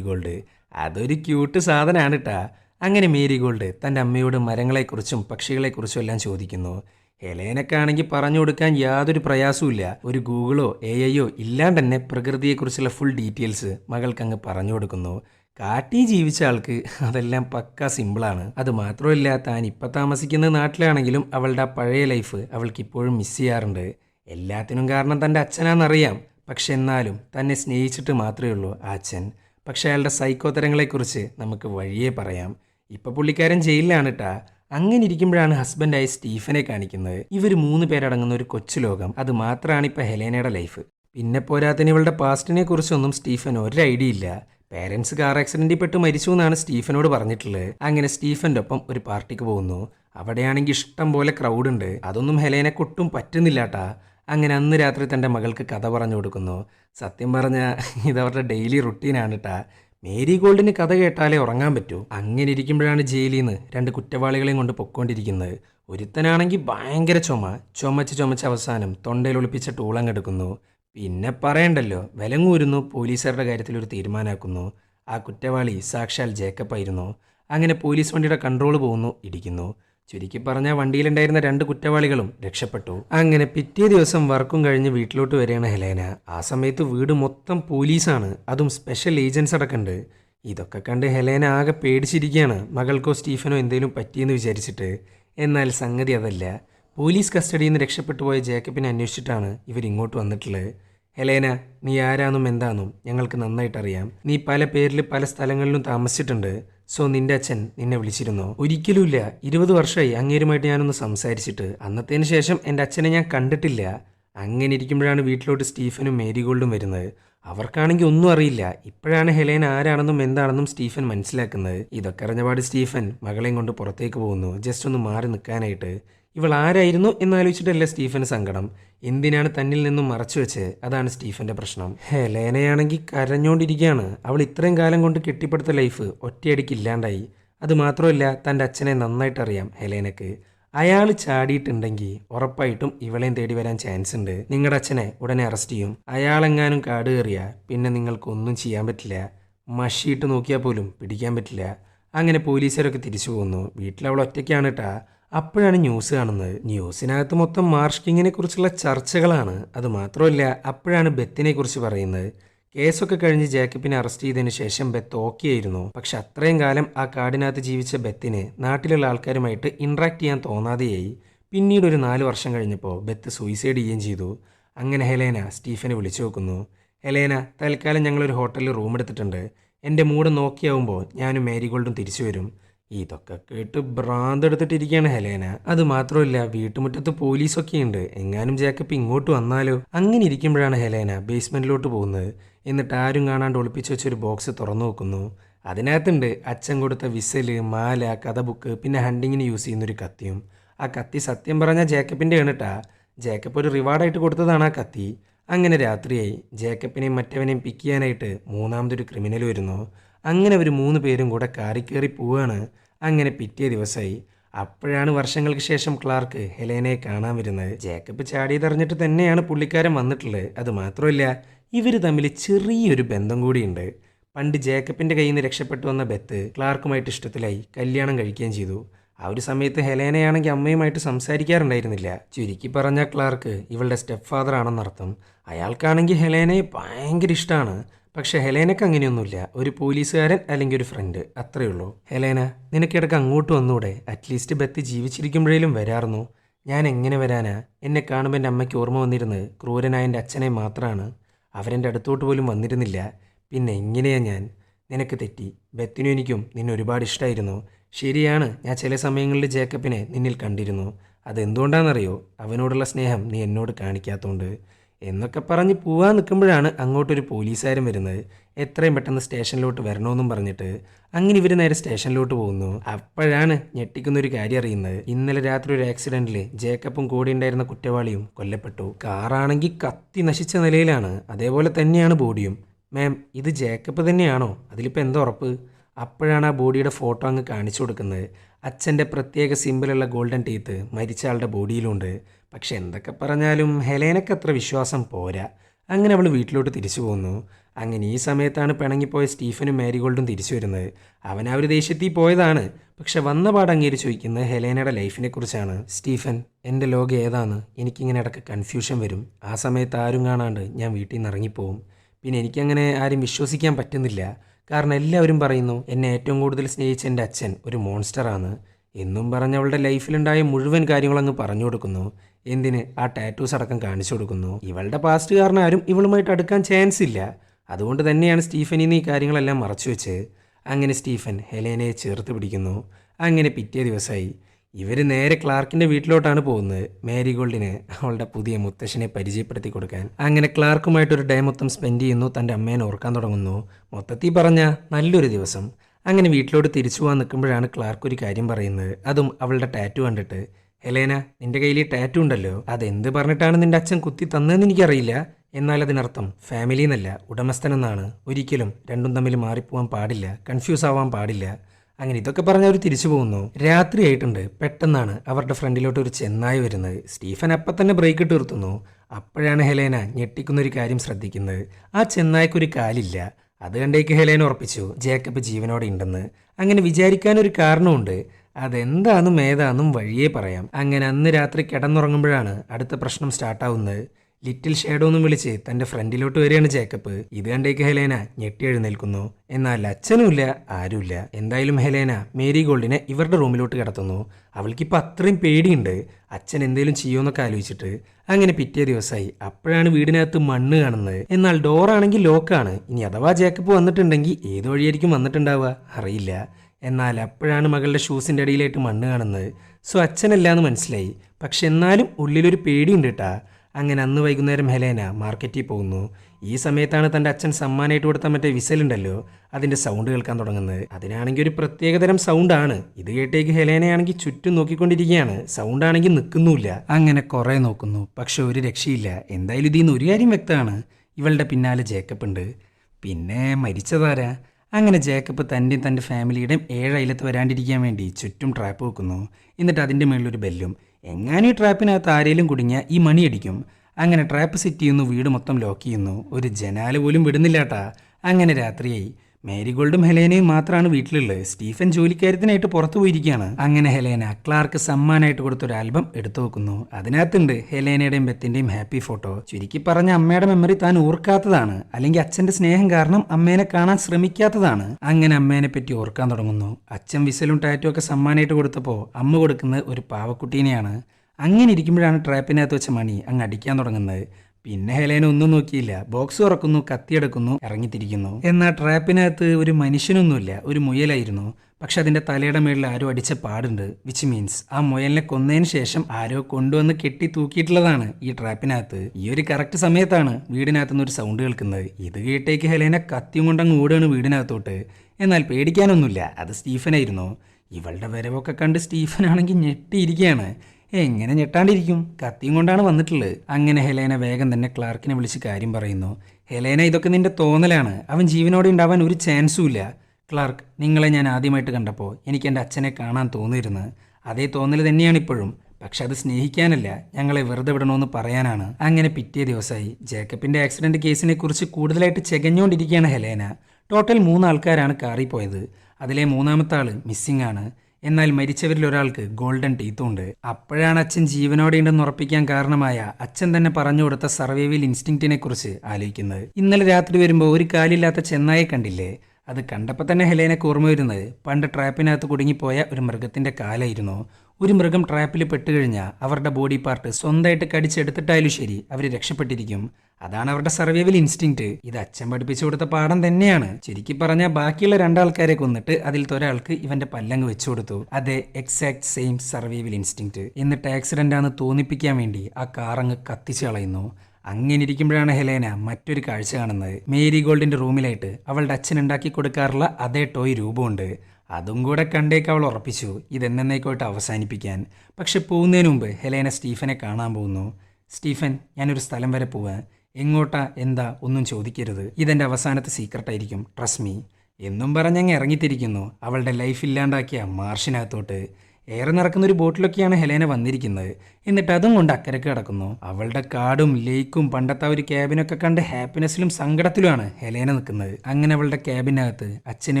ഗോൾഡ് അതൊരു ക്യൂട്ട് സാധനമാണ് കേട്ടാ അങ്ങനെ മേരി ഗോൾഡ് തന്റെ അമ്മയോട് മരങ്ങളെക്കുറിച്ചും പക്ഷികളെക്കുറിച്ചും എല്ലാം ചോദിക്കുന്നു. ഹെലേനക്കാണെങ്കിൽ പറഞ്ഞു കൊടുക്കാൻ യാതൊരു പ്രയാസവുമില്ല ഒരു ഗൂഗിളോ എ ഐയോ ഇല്ലാണ്ട് തന്നെ പ്രകൃതിയെക്കുറിച്ചുള്ള ഫുൾ ഡീറ്റെയിൽസ് മകൾക്ക് അങ്ങ് പറഞ്ഞു കൊടുക്കുന്നു. കാട്ടി ജീവിച്ച ആൾക്ക് അതെല്ലാം പക്ക സിമ്പിളാണ് അത് മാത്രമല്ല താൻ ഇപ്പം താമസിക്കുന്ന നാട്ടിലാണെങ്കിലും അവളുടെ പഴയ ലൈഫ് അവൾക്ക് ഇപ്പോഴും മിസ് ചെയ്യാറുണ്ട്. എല്ലാത്തിനും കാരണം തന്റെ അച്ഛനാണെന്നറിയാം. പക്ഷെ എന്നാലും തന്നെ സ്നേഹിച്ചിട്ട് മാത്രമേ ഉള്ളൂ ആ അച്ഛൻ. പക്ഷേ അയാളുടെ സൈക്കോതരങ്ങളെക്കുറിച്ച് നമുക്ക് വഴിയേ പറയാം. ഇപ്പം പുള്ളിക്കാരൻ ജയിലിലാണ് കേട്ടാ അങ്ങനെ ഇരിക്കുമ്പോഴാണ് ഹസ്ബൻഡായി സ്റ്റീഫനെ കാണിക്കുന്നത്. ഇവർ മൂന്ന് പേരടങ്ങുന്ന ഒരു കൊച്ചു ലോകം. അത് മാത്രമാണ് ഇപ്പോൾ ഹെലേനയുടെ ലൈഫ് പിന്നെ പോരാത്തിന് ഇവളുടെ പാസ്റ്റിനെ കുറിച്ചൊന്നും സ്റ്റീഫൻ ഒരു ഐഡിയ ഇല്ല. പേരൻസ് കാർ ആക്സിഡന്റിൽ പെട്ട് മരിച്ചു എന്നാണ് സ്റ്റീഫനോട് പറഞ്ഞിട്ടുള്ളത്. അങ്ങനെ സ്റ്റീഫന്റെ ഒപ്പം ഒരു പാർട്ടിക്ക് പോകുന്നു. അവിടെയാണെങ്കിൽ ഇഷ്ടം പോലെ ക്രൗഡ് ഉണ്ട്. അതൊന്നും ഹെലേനെ കൊട്ടും പറ്റുന്നില്ലാട്ടാ. അങ്ങനെ അന്ന് രാത്രി തന്റെ മകൾക്ക് കഥ പറഞ്ഞു കൊടുക്കുന്നു. സത്യം പറഞ്ഞാൽ ഇതവരുടെ ഡെയിലി റുട്ടീനാണ് കേട്ടാ മേരി ഗോൾഡിന് കഥ കേട്ടാലേ ഉറങ്ങാൻ പറ്റൂ. അങ്ങനെ ഇരിക്കുമ്പോഴാണ് ജയിലിൽ നിന്ന് രണ്ട് കുറ്റവാളികളെയും കൊണ്ട് പൊക്കോണ്ടിരിക്കുന്നത്. ഒരുത്തനാണെങ്കിൽ ഭയങ്കര ചുമ. ചുമച്ച് ചുമച്ച് അവസാനം തൊണ്ടയിൽ ഒളിപ്പിച്ച ടൂളം കെടുക്കുന്നു പിന്നെ പറയണ്ടല്ലോ വിലങ്ങൂരുന്നു പോലീസുകാരുടെ കാര്യത്തിൽ ഒരു തീരുമാനമാക്കുന്നു ആ കുറ്റവാളി സാക്ഷാൽ ജേക്കപ്പായിരുന്നു അങ്ങനെ പോലീസ് വണ്ടിയുടെ കൺട്രോൾ പോകുന്നു ഇടിക്കുന്നു. ചുരുക്കി പറഞ്ഞ വണ്ടിയിലുണ്ടായിരുന്ന രണ്ട് കുറ്റവാളികളും രക്ഷപ്പെട്ടു. അങ്ങനെ പിറ്റേ ദിവസം വർക്കും കഴിഞ്ഞ് വീട്ടിലോട്ട് വരികയാണ് ഹെലേന. ആ സമയത്ത് വീട് മൊത്തം പോലീസാണ്. അതും സ്പെഷ്യൽ ഏജൻസ് അടക്കമുണ്ട് ഇതൊക്കെ കണ്ട് ഹെലേന ആകെ പേടിച്ചിരിക്കുകയാണ്. മകൾക്കോ സ്റ്റീഫനോ എന്തെങ്കിലും പറ്റിയെന്ന് വിചാരിച്ചിട്ട്. എന്നാൽ സംഗതി അതല്ല. പോലീസ് കസ്റ്റഡിയിൽ നിന്ന് രക്ഷപ്പെട്ടു പോയ ജേക്കബിനെ അന്വേഷിച്ചിട്ടാണ് ഇവർ ഇങ്ങോട്ട് വന്നിട്ടുള്ളത്. ഹെലേന നീ ആരാന്നും എന്താന്നും ഞങ്ങൾക്ക് നന്നായിട്ടറിയാം. നീ പല പേരിൽ പല സ്ഥലങ്ങളിലും താമസിച്ചിട്ടുണ്ട്. സോ നിന്റെ അച്ഛൻ നിന്നെ വിളിച്ചിരുന്നോ. ഒരിക്കലുമില്ല. ഇരുപത് വർഷമായി അങ്ങേരുമായിട്ട് ഞാനൊന്ന് സംസാരിച്ചിട്ട്. അന്നത്തേന് ശേഷം എന്റെ അച്ഛനെ ഞാൻ കണ്ടിട്ടില്ല. അങ്ങനെ ഇരിക്കുമ്പോഴാണ് വീട്ടിലോട്ട് സ്റ്റീഫനും മേരി ഗോൾഡും വരുന്നത്. അവർക്കാണെങ്കിൽ ഒന്നും അറിയില്ല. ഇപ്പോഴാണ് ഹെലേൻ ആരാണെന്നും എന്താണെന്നും സ്റ്റീഫൻ മനസ്സിലാക്കുന്നത്. ഇതൊക്കെ അറിഞ്ഞപാട് സ്റ്റീഫൻ മകളെയും കൊണ്ട് പുറത്തേക്ക് പോകുന്നു. ജസ്റ്റ് ഒന്ന് മാറി നിൽക്കാനായിട്ട്. ഇവൾ ആരായിരുന്നു എന്നാലോചിച്ചിട്ടല്ല സ്റ്റീഫന് സങ്കടം? എന്തിനാണ് തന്നിൽ നിന്നും മറച്ചു വെച്ച്? അതാണ് സ്റ്റീഫന്റെ പ്രശ്നം. ഹെലേനയാണെങ്കിൽ കരഞ്ഞോണ്ടിരിക്കുകയാണ്. അവൾ ഇത്രയും കാലം കൊണ്ട് കെട്ടിപ്പടുത്ത ലൈഫ് ഒറ്റയടിക്ക് ഇല്ലാണ്ടായി. അതുമാത്രമല്ല തന്റെ അച്ഛനെ നന്നായിട്ടറിയാം ഹെലേനക്ക്. അയാൾ ചാടിയിട്ടുണ്ടെങ്കിൽ ഉറപ്പായിട്ടും ഇവളെയും തേടി വരാൻ ചാൻസ് ഉണ്ട്. നിങ്ങളുടെ അച്ഛനെ ഉടനെ അറസ്റ്റ് ചെയ്യും. അയാളെങ്ങാനും കാട് കയറിയ പിന്നെ നിങ്ങൾക്കൊന്നും ചെയ്യാൻ പറ്റില്ല. മഷിയിട്ട് നോക്കിയാൽ പോലും പിടിക്കാൻ പറ്റില്ല. അങ്ങനെ പോലീസുകാരൊക്കെ തിരിച്ചു പോകുന്നു വീട്ടിൽ അവൾ ഒറ്റയ്ക്കാണ് കേട്ടാ അപ്പോഴാണ് ന്യൂസ് കാണുന്നത്. ന്യൂസിനകത്ത് മൊത്തം മാർഷ് കിങ്ങിനെ കുറിച്ചുള്ള ചർച്ചകളാണ്. അത് മാത്രമല്ല അപ്പോഴാണ് ബെത്തിനെ കുറിച്ച് പറയുന്നത്. കേസൊക്കെ കഴിഞ്ഞ് ജേക്കബിനെ അറസ്റ്റ് ചെയ്തതിന് ശേഷം ബെത്ത് ഓക്കെ ആയിരുന്നു. പക്ഷെ അത്രയും കാലം ആ കാടിനകത്ത് ജീവിച്ച ബെത്തിന് നാട്ടിലുള്ള ആൾക്കാരുമായിട്ട് ഇൻട്രാക്ട് ചെയ്യാൻ തോന്നാതെയായി. പിന്നീട് ഒരു നാല് വർഷം കഴിഞ്ഞപ്പോൾ ബെത്ത് സൂയിസൈഡ് ചെയ്യുകയും ചെയ്തു. അങ്ങനെ ഹെലേന സ്റ്റീഫനെ വിളിച്ചു നോക്കുന്നു. ഹെലേന തൽക്കാലം ഞങ്ങളൊരു ഹോട്ടലിൽ റൂം എടുത്തിട്ടുണ്ട്. എന്റെ മൂഡ് നോക്കിയാവുമ്പോൾ ഞാനും മേരിഗോൾഡും തിരിച്ചു വരും. ഇതൊക്കെ കേട്ട് ഭ്രാന്തെടുത്തിട്ടിരിക്കുകയാണ് ഹെലേന. അത് മാത്രമല്ല വീട്ടുമുറ്റത്ത് പോലീസൊക്കെ ഉണ്ട് എങ്ങാനും ജേക്കബ് ഇങ്ങോട്ട് വന്നാലോ? അങ്ങനെ ഇരിക്കുമ്പോഴാണ് ഹെലേന ബേസ്മെന്റിലോട്ട് പോകുന്നത്. എന്നിട്ട് ആരും കാണാണ്ട് ഒളിപ്പിച്ച് വെച്ചൊരു ബോക്സ് തുറന്നു നോക്കുന്നു അതിനകത്തുണ്ട് അച്ഛൻ കൊടുത്ത വിസൽ മാല കഥ ബുക്ക് പിന്നെ ഹണ്ടിങ്ങിന് യൂസ് ചെയ്യുന്നൊരു കത്തിയും. ആ കത്തി സത്യം പറഞ്ഞ ജേക്കബിന്റെ ആണ് കേട്ടാ ജേക്കബ് ഒരു റിവാർഡായിട്ട് കൊടുത്തതാണ് ആ കത്തി. അങ്ങനെ രാത്രിയായി. ജേക്കബിനെയും മറ്റവനെയും പിക്ക് ചെയ്യാനായിട്ട് മൂന്നാമതൊരു ക്രിമിനൽ വരുന്നു. അങ്ങനെ ഒരു മൂന്ന് പേരും കൂടെ കാറി കയറി പോവുകയാണ് അങ്ങനെ പിറ്റേ ദിവസമായി അപ്പോഴാണ് വർഷങ്ങൾക്ക് ശേഷം ക്ലാർക്ക് ഹെലേനയെ കാണാൻ വരുന്നത്. ജേക്കബ് ചാടിയതറിഞ്ഞിട്ട് തന്നെയാണ് പുള്ളിക്കാരൻ വന്നിട്ടുള്ളത്. അത് മാത്രമല്ല ഇവർ തമ്മിൽ ചെറിയൊരു ബന്ധം കൂടിയുണ്ട്. പണ്ട് ജേക്കബിന്റെ കയ്യിൽ നിന്ന് രക്ഷപ്പെട്ടു വന്ന ബെത്ത് ക്ലാർക്കുമായിട്ട് ഇഷ്ടത്തിലായി കല്യാണം കഴിക്കുകയും ചെയ്തു. ആ ഒരു സമയത്ത് ഹെലേനയാണെങ്കിൽ അമ്മയുമായിട്ട് സംസാരിക്കാറുണ്ടായിരുന്നില്ല. ചുരുക്കി പറഞ്ഞ ക്ലാർക്ക് ഇവളുടെ സ്റ്റെപ്പ് ഫാദർ ആണെന്നർത്ഥം. അയാൾക്കാണെങ്കിൽ ഹെലേനയെ ഭയങ്കര ഇഷ്ടമാണ് പക്ഷെ ഹെലേനക്ക് അങ്ങനെയൊന്നുമില്ല. ഒരു പോലീസുകാരൻ അല്ലെങ്കിൽ ഒരു ഫ്രണ്ട് അത്രയേ ഉള്ളൂ. ഹെലേന നിനക്കിടക്ക് അങ്ങോട്ട് വന്നൂടെ? അറ്റ്ലീസ്റ്റ് ബത്തി ജീവിച്ചിരിക്കുമ്പോഴേലും വരാറുന്നു. ഞാൻ എങ്ങനെ വരാനാ? എന്നെ കാണുമ്പോൾ എന്റെ അമ്മയ്ക്ക് ഓർമ്മ വന്നിരുന്നത് ക്രൂരനായ എന്റെ അച്ഛനെ മാത്രമാണ് അവരെന്റെ അടുത്തോട്ട് പോലും വന്നിരുന്നില്ല. പിന്നെ എങ്ങനെയാ ഞാൻ? നിനക്ക് തെറ്റി. ബത്തിനും എനിക്കും നിന്നെ ഒരുപാട് ഇഷ്ടമായിരുന്നു ശരിയാണ് ഞാൻ ചില സമയങ്ങളിൽ ജേക്കബിനെ നിന്നിൽ കണ്ടിരുന്നു. അതെന്തുകൊണ്ടാണെന്നറിയോ? അവനോടുള്ള സ്നേഹം നീ എന്നോട് കാണിക്കാത്തതുകൊണ്ട് എന്നൊക്കെ പറഞ്ഞ് പോവാൻ നിൽക്കുമ്പോഴാണ് അങ്ങോട്ടൊരു പോലീസുകാരൻ വരുന്നത്. എത്രയും പെട്ടെന്ന് സ്റ്റേഷനിലോട്ട് വരണമെന്നും പറഞ്ഞിട്ട് അങ്ങനെ ഇവർ നേരെ സ്റ്റേഷനിലോട്ട് പോകുന്നു. അപ്പോഴാണ് ഞെട്ടിക്കുന്ന ഒരു കാര്യം അറിയുന്നത്. ഇന്നലെ രാത്രി ഒരു ആക്സിഡന്റിൽ ജേക്കപ്പും കൂടെ ഉണ്ടായിരുന്ന കുറ്റവാളിയും കൊല്ലപ്പെട്ടു. കാറാണെങ്കിൽ കത്തി നശിച്ച നിലയിലാണ്. അതേപോലെ തന്നെയാണ് ബോഡിയും. മാം ഇത് ജേക്കപ്പ് തന്നെയാണോ? അതിലിപ്പോൾ എന്തോ ഉറപ്പ്? അപ്പോഴാണ് ആ ബോഡിയുടെ ഫോട്ടോ അങ്ങ് കാണിച്ചു കൊടുക്കുന്നത്. അച്ഛന്റെ പ്രത്യേക സിമ്പിളുള്ള ഗോൾഡൻ ടീത്ത് മരിച്ച ആളുടെ ബോഡിയിലുണ്ട്. പക്ഷെ എന്തൊക്കെ പറഞ്ഞാലും ഹെലേനക്ക് അത്ര വിശ്വാസം പോരാ. അങ്ങനെ അവൾ വീട്ടിലോട്ട് തിരിച്ചു പോകുന്നു അങ്ങനെ ഈ സമയത്താണ് പിണങ്ങിപ്പോയ സ്റ്റീഫനും മാരിഗോൾഡും തിരിച്ചു വരുന്നത്. അവൻ ആ ഒരു ദേഷ്യത്തിൽ പോയതാണ്. പക്ഷെ വന്ന പാട് അങ്ങേര് ചോദിക്കുന്നത് ഹെലേനയുടെ ലൈഫിനെ കുറിച്ചാണ്. സ്റ്റീഫൻ എന്റെ ലോകം ഏതാണ്? എനിക്കിങ്ങനെ ഇടയ്ക്ക് കൺഫ്യൂഷൻ വരും. ആ സമയത്ത് ആരും കാണാണ്ട് ഞാൻ വീട്ടിൽ നിന്ന് ഇറങ്ങിപ്പോവും. പിന്നെ എനിക്കങ്ങനെ ആരും വിശ്വസിക്കാൻ പറ്റുന്നില്ല. കാരണം എല്ലാവരും പറയുന്നു എന്നെ ഏറ്റവും കൂടുതൽ സ്നേഹിച്ച എന്റെ അച്ഛൻ ഒരു മോൺസ്റ്ററാണ്. എന്നും പറഞ്ഞ് അവളുടെ ലൈഫിലുണ്ടായ മുഴുവൻ കാര്യങ്ങളങ്ങ് പറഞ്ഞു കൊടുക്കുന്നു. എന്തിന്? ആ ടാറ്റൂസ് അടക്കം കാണിച്ചു കൊടുക്കുന്നു. ഇവളുടെ പാസ്റ്റ് കാരണം ആരും ഇവളുമായിട്ട് അടുക്കാൻ ചാൻസ് ഇല്ല. അതുകൊണ്ട് തന്നെയാണ് സ്റ്റീഫനിന്ന് ഈ കാര്യങ്ങളെല്ലാം മറച്ചു വെച്ച് അങ്ങനെ സ്റ്റീഫൻ ഹെലേനയെ ചേർത്ത് പിടിക്കുന്നു. അങ്ങനെ പിറ്റേ ദിവസമായി. ഇവർ നേരെ ക്ലാർക്കിന്റെ വീട്ടിലോട്ടാണ് പോകുന്നത്. മേരി ഗോൾഡിന് അവളുടെ പുതിയ മുത്തശ്ശനെ പരിചയപ്പെടുത്തി കൊടുക്കാൻ. അങ്ങനെ ക്ലാർക്കുമായിട്ടൊരു ഡേ മൊത്തം സ്പെൻഡ് ചെയ്യുന്നു. തന്റെ അമ്മേനെ ഓർക്കാൻ തുടങ്ങുന്നു. മൊത്തത്തിൽ പറഞ്ഞ നല്ലൊരു ദിവസം. അങ്ങനെ വീട്ടിലോട്ട് തിരിച്ചു പോകാൻ നിൽക്കുമ്പോഴാണ് ക്ലാർക്ക് ഒരു കാര്യം പറയുന്നത്. അതും അവളുടെ ടാറ്റു കണ്ടിട്ട് ഹെലേന നിന്റെ കയ്യിൽ ടാറ്റു ഉണ്ടല്ലോ. അതെന്ത് പറഞ്ഞിട്ടാണ് നിന്റെ അച്ഛൻ കുത്തി തന്നതെന്ന് എനിക്കറിയില്ല. എന്നാൽ അതിനർത്ഥം ഫാമിലി എന്നല്ല ഉടമസ്ഥനെന്നാണ് ഒരിക്കലും രണ്ടും തമ്മിൽ മാറിപ്പോവാൻ പാടില്ല കൺഫ്യൂസ് ആവാൻ പാടില്ല. അങ്ങനെ ഇതൊക്കെ പറഞ്ഞ് അവർ തിരിച്ചു പോകുന്നു. രാത്രിയായിട്ടുണ്ട് പെട്ടെന്നാണ് അവരുടെ ഫ്രണ്ടിലോട്ട് ഒരു ചെന്നായി വരുന്നത്. സ്റ്റീഫൻ അപ്പം തന്നെ ബ്രേക്ക് ഇട്ട് നിർത്തുന്നു. അപ്പോഴാണ് ഹെലേന ഞെട്ടിക്കുന്ന ഒരു കാര്യം ശ്രദ്ധിക്കുന്നത്. ആ ചെന്നായ്ക്കൊരു കാലില്ല. അത് കണ്ടേക്ക് ഹെലേന ഉറപ്പിച്ചു ജേക്കബ് ജീവനോടെ ഉണ്ടെന്ന്. അങ്ങനെ വിചാരിക്കാനൊരു കാരണമുണ്ട് അതെന്താണെന്നും ഏതാണെന്നും വഴിയേ പറയാം. അങ്ങനെ അന്ന് രാത്രി കിടന്നുറങ്ങുമ്പോഴാണ് അടുത്ത പ്രശ്നം സ്റ്റാർട്ടാവുന്നത്. ലിറ്റിൽ ഷേഡോ എന്നും വിളിച്ച് തന്റെ ഫ്രണ്ടിലോട്ട് വരികയാണ് ജേക്കബ്. ഇത് കണ്ടേക്ക് ഹെലേന ഞെട്ടി എഴുന്നേൽക്കുന്നു. എന്നാൽ അച്ഛനുമില്ല ആരുമില്ല. എന്തായാലും ഹെലേന മേരി ഗോൾഡിനെ ഇവരുടെ റൂമിലോട്ട് കിടത്തുന്നു. അവൾക്കിപ്പോൾ അത്രയും പേടിയുണ്ട്. അച്ഛൻ എന്തേലും ചെയ്യുമെന്നൊക്കെ ആലോചിച്ചിട്ട്. അങ്ങനെ പിറ്റേ ദിവസമായി അപ്പോഴാണ് വീടിനകത്ത് മണ്ണ് കാണുന്നത്. എന്നാൽ ഡോറാണെങ്കിൽ ലോക്കാണ് ഇനി അഥവാ ജേക്കബ് വന്നിട്ടുണ്ടെങ്കിൽ ഏത് വഴിയായിരിക്കും വന്നിട്ടുണ്ടാവുക? അറിയില്ല. എന്നാൽ അപ്പോഴാണ് മകളുടെ ഷൂസിന്റെ അടിയിലായിട്ട് മണ്ണ് കാണുന്നത്. സോ അച്ഛനല്ല എന്ന് മനസ്സിലായി. പക്ഷെ എന്നാലും ഉള്ളിലൊരു പേടിയുണ്ട് കേട്ടാ അങ്ങനെ അന്ന് വൈകുന്നേരം ഹെലേന മാർക്കറ്റിൽ പോകുന്നു. ഈ സമയത്താണ് തന്റെ അച്ഛൻ സമ്മാനമായിട്ട് കൊടുത്ത മറ്റേ വിസലുണ്ടല്ലോ അതിന്റെ സൗണ്ട് കേൾക്കാൻ തുടങ്ങുന്നത്. അതിനാണെങ്കിൽ ഒരു പ്രത്യേകതരം സൗണ്ടാണ് ഇത് കേട്ടേക്ക് ഹെലേനയാണെങ്കിൽ ചുറ്റും നോക്കിക്കൊണ്ടിരിക്കുകയാണ്. സൗണ്ടാണെങ്കിൽ നിൽക്കുന്നുമില്ല. അങ്ങനെ കുറേ നോക്കുന്നു. പക്ഷെ ഒരു രക്ഷയില്ല. എന്തായാലും ഇതിൽ നിന്ന് ഒരു കാര്യം വ്യക്തമാണ്. ഇവളുടെ പിന്നാലെ ജേക്കബ് ഉണ്ട്. പിന്നെ മരിച്ചതാരാ? അങ്ങനെ ജേക്കബ് തന്റെയും തന്റെ ഫാമിലിയുടെയും ഏഴ് അയലത്ത് വരാണ്ടിരിക്കാൻ വേണ്ടി ചുറ്റും ട്രാപ്പ് വെക്കുന്നു. എന്നിട്ട് അതിന്റെ മുകളിലൊരു ബെല്ലും എങ്ങാനും ഈ ട്രാപ്പിനകത്ത് ആരേലും കുടുങ്ങിയ ഈ മണിയടിക്കും. അങ്ങനെ ട്രാപ്പ് സെറ്റ് ചെയ്യുന്നു വീട് മൊത്തം ലോക്ക് ചെയ്യുന്നു. ഒരു ജനാല പോലും വിടുന്നില്ലാട്ടാ. അങ്ങനെ രാത്രിയായി. മേരിഗോൾഡും ഹെലേനയും മാത്രമാണ് വീട്ടിലുള്ളത്. സ്റ്റീഫൻ ജോലിക്കാര്യത്തിനായിട്ട് പുറത്തു പോയിരിക്കുകയാണ് അങ്ങനെ ഹെലേന ക്ലാർക്ക് സമ്മാനമായിട്ട് കൊടുത്തൊരു ആൽബം എടുത്തു വെക്കുന്നു. അതിനകത്തുണ്ട് ഹെലേനയുടെയും ബെത്തിന്റെയും ഹാപ്പി ഫോട്ടോ. ചുരുക്കി പറഞ്ഞ അമ്മയുടെ മെമ്മറി താൻ ഓർക്കാത്തതാണ്. അല്ലെങ്കിൽ അച്ഛന്റെ സ്നേഹം കാരണം അമ്മേനെ കാണാൻ ശ്രമിക്കാത്തതാണ്. അങ്ങനെ അമ്മേനെ പറ്റി ഓർക്കാൻ തുടങ്ങുന്നു. അച്ഛൻ വിസലും ടാറ്റും ഒക്കെ സമ്മാനമായിട്ട് കൊടുത്തപ്പോൾ അമ്മ കൊടുക്കുന്നത് ഒരു പാവക്കുട്ടീനെയാണ്. അങ്ങനെ ഇരിക്കുമ്പോഴാണ് ട്രാപ്പിനകത്ത് വെച്ച മണി അങ്ങ് അടിക്കാൻ തുടങ്ങുന്നത്. പിന്നെ ഹെലേന ഒന്നും നോക്കിയില്ല. ബോക്സ് തുറക്കുന്നു കത്തിയെടുക്കുന്നു ഇറങ്ങിത്തിരിക്കുന്നു. എന്നാൽ ട്രാപ്പിനകത്ത് ഒരു മനുഷ്യനൊന്നുമില്ല. ഒരു മുയലായിരുന്നു. പക്ഷെ അതിന്റെ തലയുടെ മേളിൽ ആരോ അടിച്ച പാടുണ്ട് വിച്ച് മീൻസ് ആ മുയലിനെ കൊന്നതിന് ശേഷം ആരോ കൊണ്ടുവന്ന് കെട്ടി തൂക്കിയിട്ടുള്ളതാണ് ഈ ട്രാപ്പിനകത്ത്. ഈ ഒരു കറക്റ്റ് സമയത്താണ് വീടിനകത്തുനിന്ന് ഒരു സൗണ്ട് കേൾക്കുന്നത്. ഇത് കേട്ടേക്ക് ഹെലേന കത്തിയും കൊണ്ടങ്ങ് ഓടുകയാണ് വീടിനകത്തോട്ട്. എന്നാൽ പേടിക്കാനൊന്നുമില്ല. അത് സ്റ്റീഫനായിരുന്നു. ഇവളുടെ വരവൊക്കെ കണ്ട് സ്റ്റീഫൻ ആണെങ്കിൽ ഞെട്ടിയിരിക്കുകയാണ്. എങ്ങനെ ഞെട്ടാണ്ടിരിക്കും? കത്തിയും കൊണ്ടാണ് വന്നിട്ടുള്ളത്. അങ്ങനെ ഹെലേന വേഗം തന്നെ ക്ലാർക്കിനെ വിളിച്ച് കാര്യം പറയുന്നു. ഹെലേന ഇതൊക്കെ നിന്റെ തോന്നലാണ്. അവൻ ജീവനോടെ ഉണ്ടാവാൻ ഒരു ചാൻസും ഇല്ല ക്ലാർക്ക് നിങ്ങളെ ഞാൻ ആദ്യമായിട്ട് കണ്ടപ്പോൾ എനിക്ക് എന്റെ അച്ഛനെ കാണാൻ തോന്നിയിരുന്നു. അതേ തോന്നൽ തന്നെയാണ് ഇപ്പോഴും. പക്ഷെ അത് സ്നേഹിക്കാനല്ല. ഞങ്ങളെ വെറുതെ വിടണമെന്ന് പറയാനാണ്. അങ്ങനെ പിറ്റേ ദിവസമായി ജേക്കബിന്റെ ആക്സിഡന്റ് കേസിനെ കുറിച്ച് കൂടുതലായിട്ട് ചെകഞ്ഞുകൊണ്ടിരിക്കുകയാണ് ഹെലേന. ടോട്ടൽ മൂന്നാൾക്കാരാണ് ആൾക്കാരാണ് കാറിൽ പോയത്. അതിലെ മൂന്നാമത്തെ ആൾ മിസ്സിംഗ് ആണ് എന്നാൽ മരിച്ചവരിൽ ഒരാൾക്ക് ഗോൾഡൻ ടീത്തും ഉണ്ട്. അപ്പോഴാണ് അച്ഛൻ ജീവനോടെ ഉണ്ടെന്ന് ഉറപ്പിക്കാൻ കാരണമായ അച്ഛൻ തന്നെ പറഞ്ഞു കൊടുത്ത സർവൈവൽ ഇൻസ്റ്റിങ്റ്റിനെ കുറിച്ച് ആലോചിക്കുന്നത്. ഇന്നലെ രാത്രി വരുമ്പോൾ ഒരു കാലില്ലാത്ത ചെന്നായെ കണ്ടില്ലേ? അത് കണ്ടപ്പോൾ തന്നെ ഹെലേനക്ക് ഓർമ്മ വരുന്നത് പണ്ട് ട്രാപ്പിനകത്ത് കുടുങ്ങിപ്പോയ ഒരു മൃഗത്തിന്റെ കാലായിരുന്നു. ഒരു മൃഗം ട്രാപ്പിൽ പെട്ടുകഴിഞ്ഞാൽ അവരുടെ ബോഡി പാർട്ട് സ്വന്തമായിട്ട് കടിച്ചെടുത്തിട്ടായാലും ശരി അവർ രക്ഷപ്പെട്ടിരിക്കും. അതാണ് അവരുടെ സർവൈവൽ ഇൻസ്റ്റിങ്ക്റ്റ് ഇത് അച്ഛൻ പഠിപ്പിച്ചു കൊടുത്ത പാഠം തന്നെയാണ്. ശരിക്കും പറഞ്ഞാൽ ബാക്കിയുള്ള രണ്ടാൾക്കാരെ കൊന്നിട്ട് അതിലത്തെ ഒരാൾക്ക് ഇവന്റെ പല്ലങ്ങ് വെച്ചു കൊടുത്തു. അതെ എക്സാക്ട് സെയിം സർവൈവൽ ഇൻസ്റ്റിങ്ക്റ്റ് എന്നിട്ട് ആക്സിഡന്റ് ആണെന്ന് തോന്നിപ്പിക്കാൻ വേണ്ടി ആ കാറങ്ങ് കത്തിച്ചു കളയുന്നു. അങ്ങനെ ഇരിക്കുമ്പോഴാണ് ഹെലേന മറ്റൊരു കാഴ്ച കാണുന്നത്. മേരി ഗോൾഡിന്റെ റൂമിലായിട്ട് അവളുടെ അച്ഛൻ ഉണ്ടാക്കി കൊടുക്കാറുള്ള അതേ ടോയ് രൂപമുണ്ട്. അതും കൂടെ കണ്ടേക്ക് അവൾ ഉറപ്പിച്ചു ഇതെന്നേക്കോട്ട് അവസാനിപ്പിക്കാൻ. പക്ഷെ പോകുന്നതിന് മുമ്പ് ഹെലേന സ്റ്റീഫനെ കാണാൻ പോകുന്നു. സ്റ്റീഫൻ ഞാനൊരു സ്ഥലം വരെ പോവാ. എങ്ങോട്ടാ എന്താ ഒന്നും ചോദിക്കരുത്. ഇതെന്റെ അവസാനത്തെ സീക്രട്ടായിരിക്കും ട്രസ് മീ എന്നും പറഞ്ഞങ്ങ് ഇറങ്ങിത്തിരിക്കുന്നു. അവളുടെ ലൈഫ് ഇല്ലാണ്ടാക്കിയ മാർഷിനകത്തോട്ട്. ഏറെ നടക്കുന്ന ഒരു ബോട്ടിലൊക്കെയാണ് ഹെലേന വന്നിരിക്കുന്നത്. എന്നിട്ട് അതും കൊണ്ട് അക്കരക്ക് കിടക്കുന്നു. അവളുടെ കാടും ലേക്കും പണ്ടത്തെ ഒരു ക്യാബിനൊക്കെ കണ്ട് ഹാപ്പിനെസ്സിലും സങ്കടത്തിലുമാണ് ഹെലേന നിൽക്കുന്നത്. അങ്ങനെ അവളുടെ ക്യാബിനകത്ത് അച്ഛന്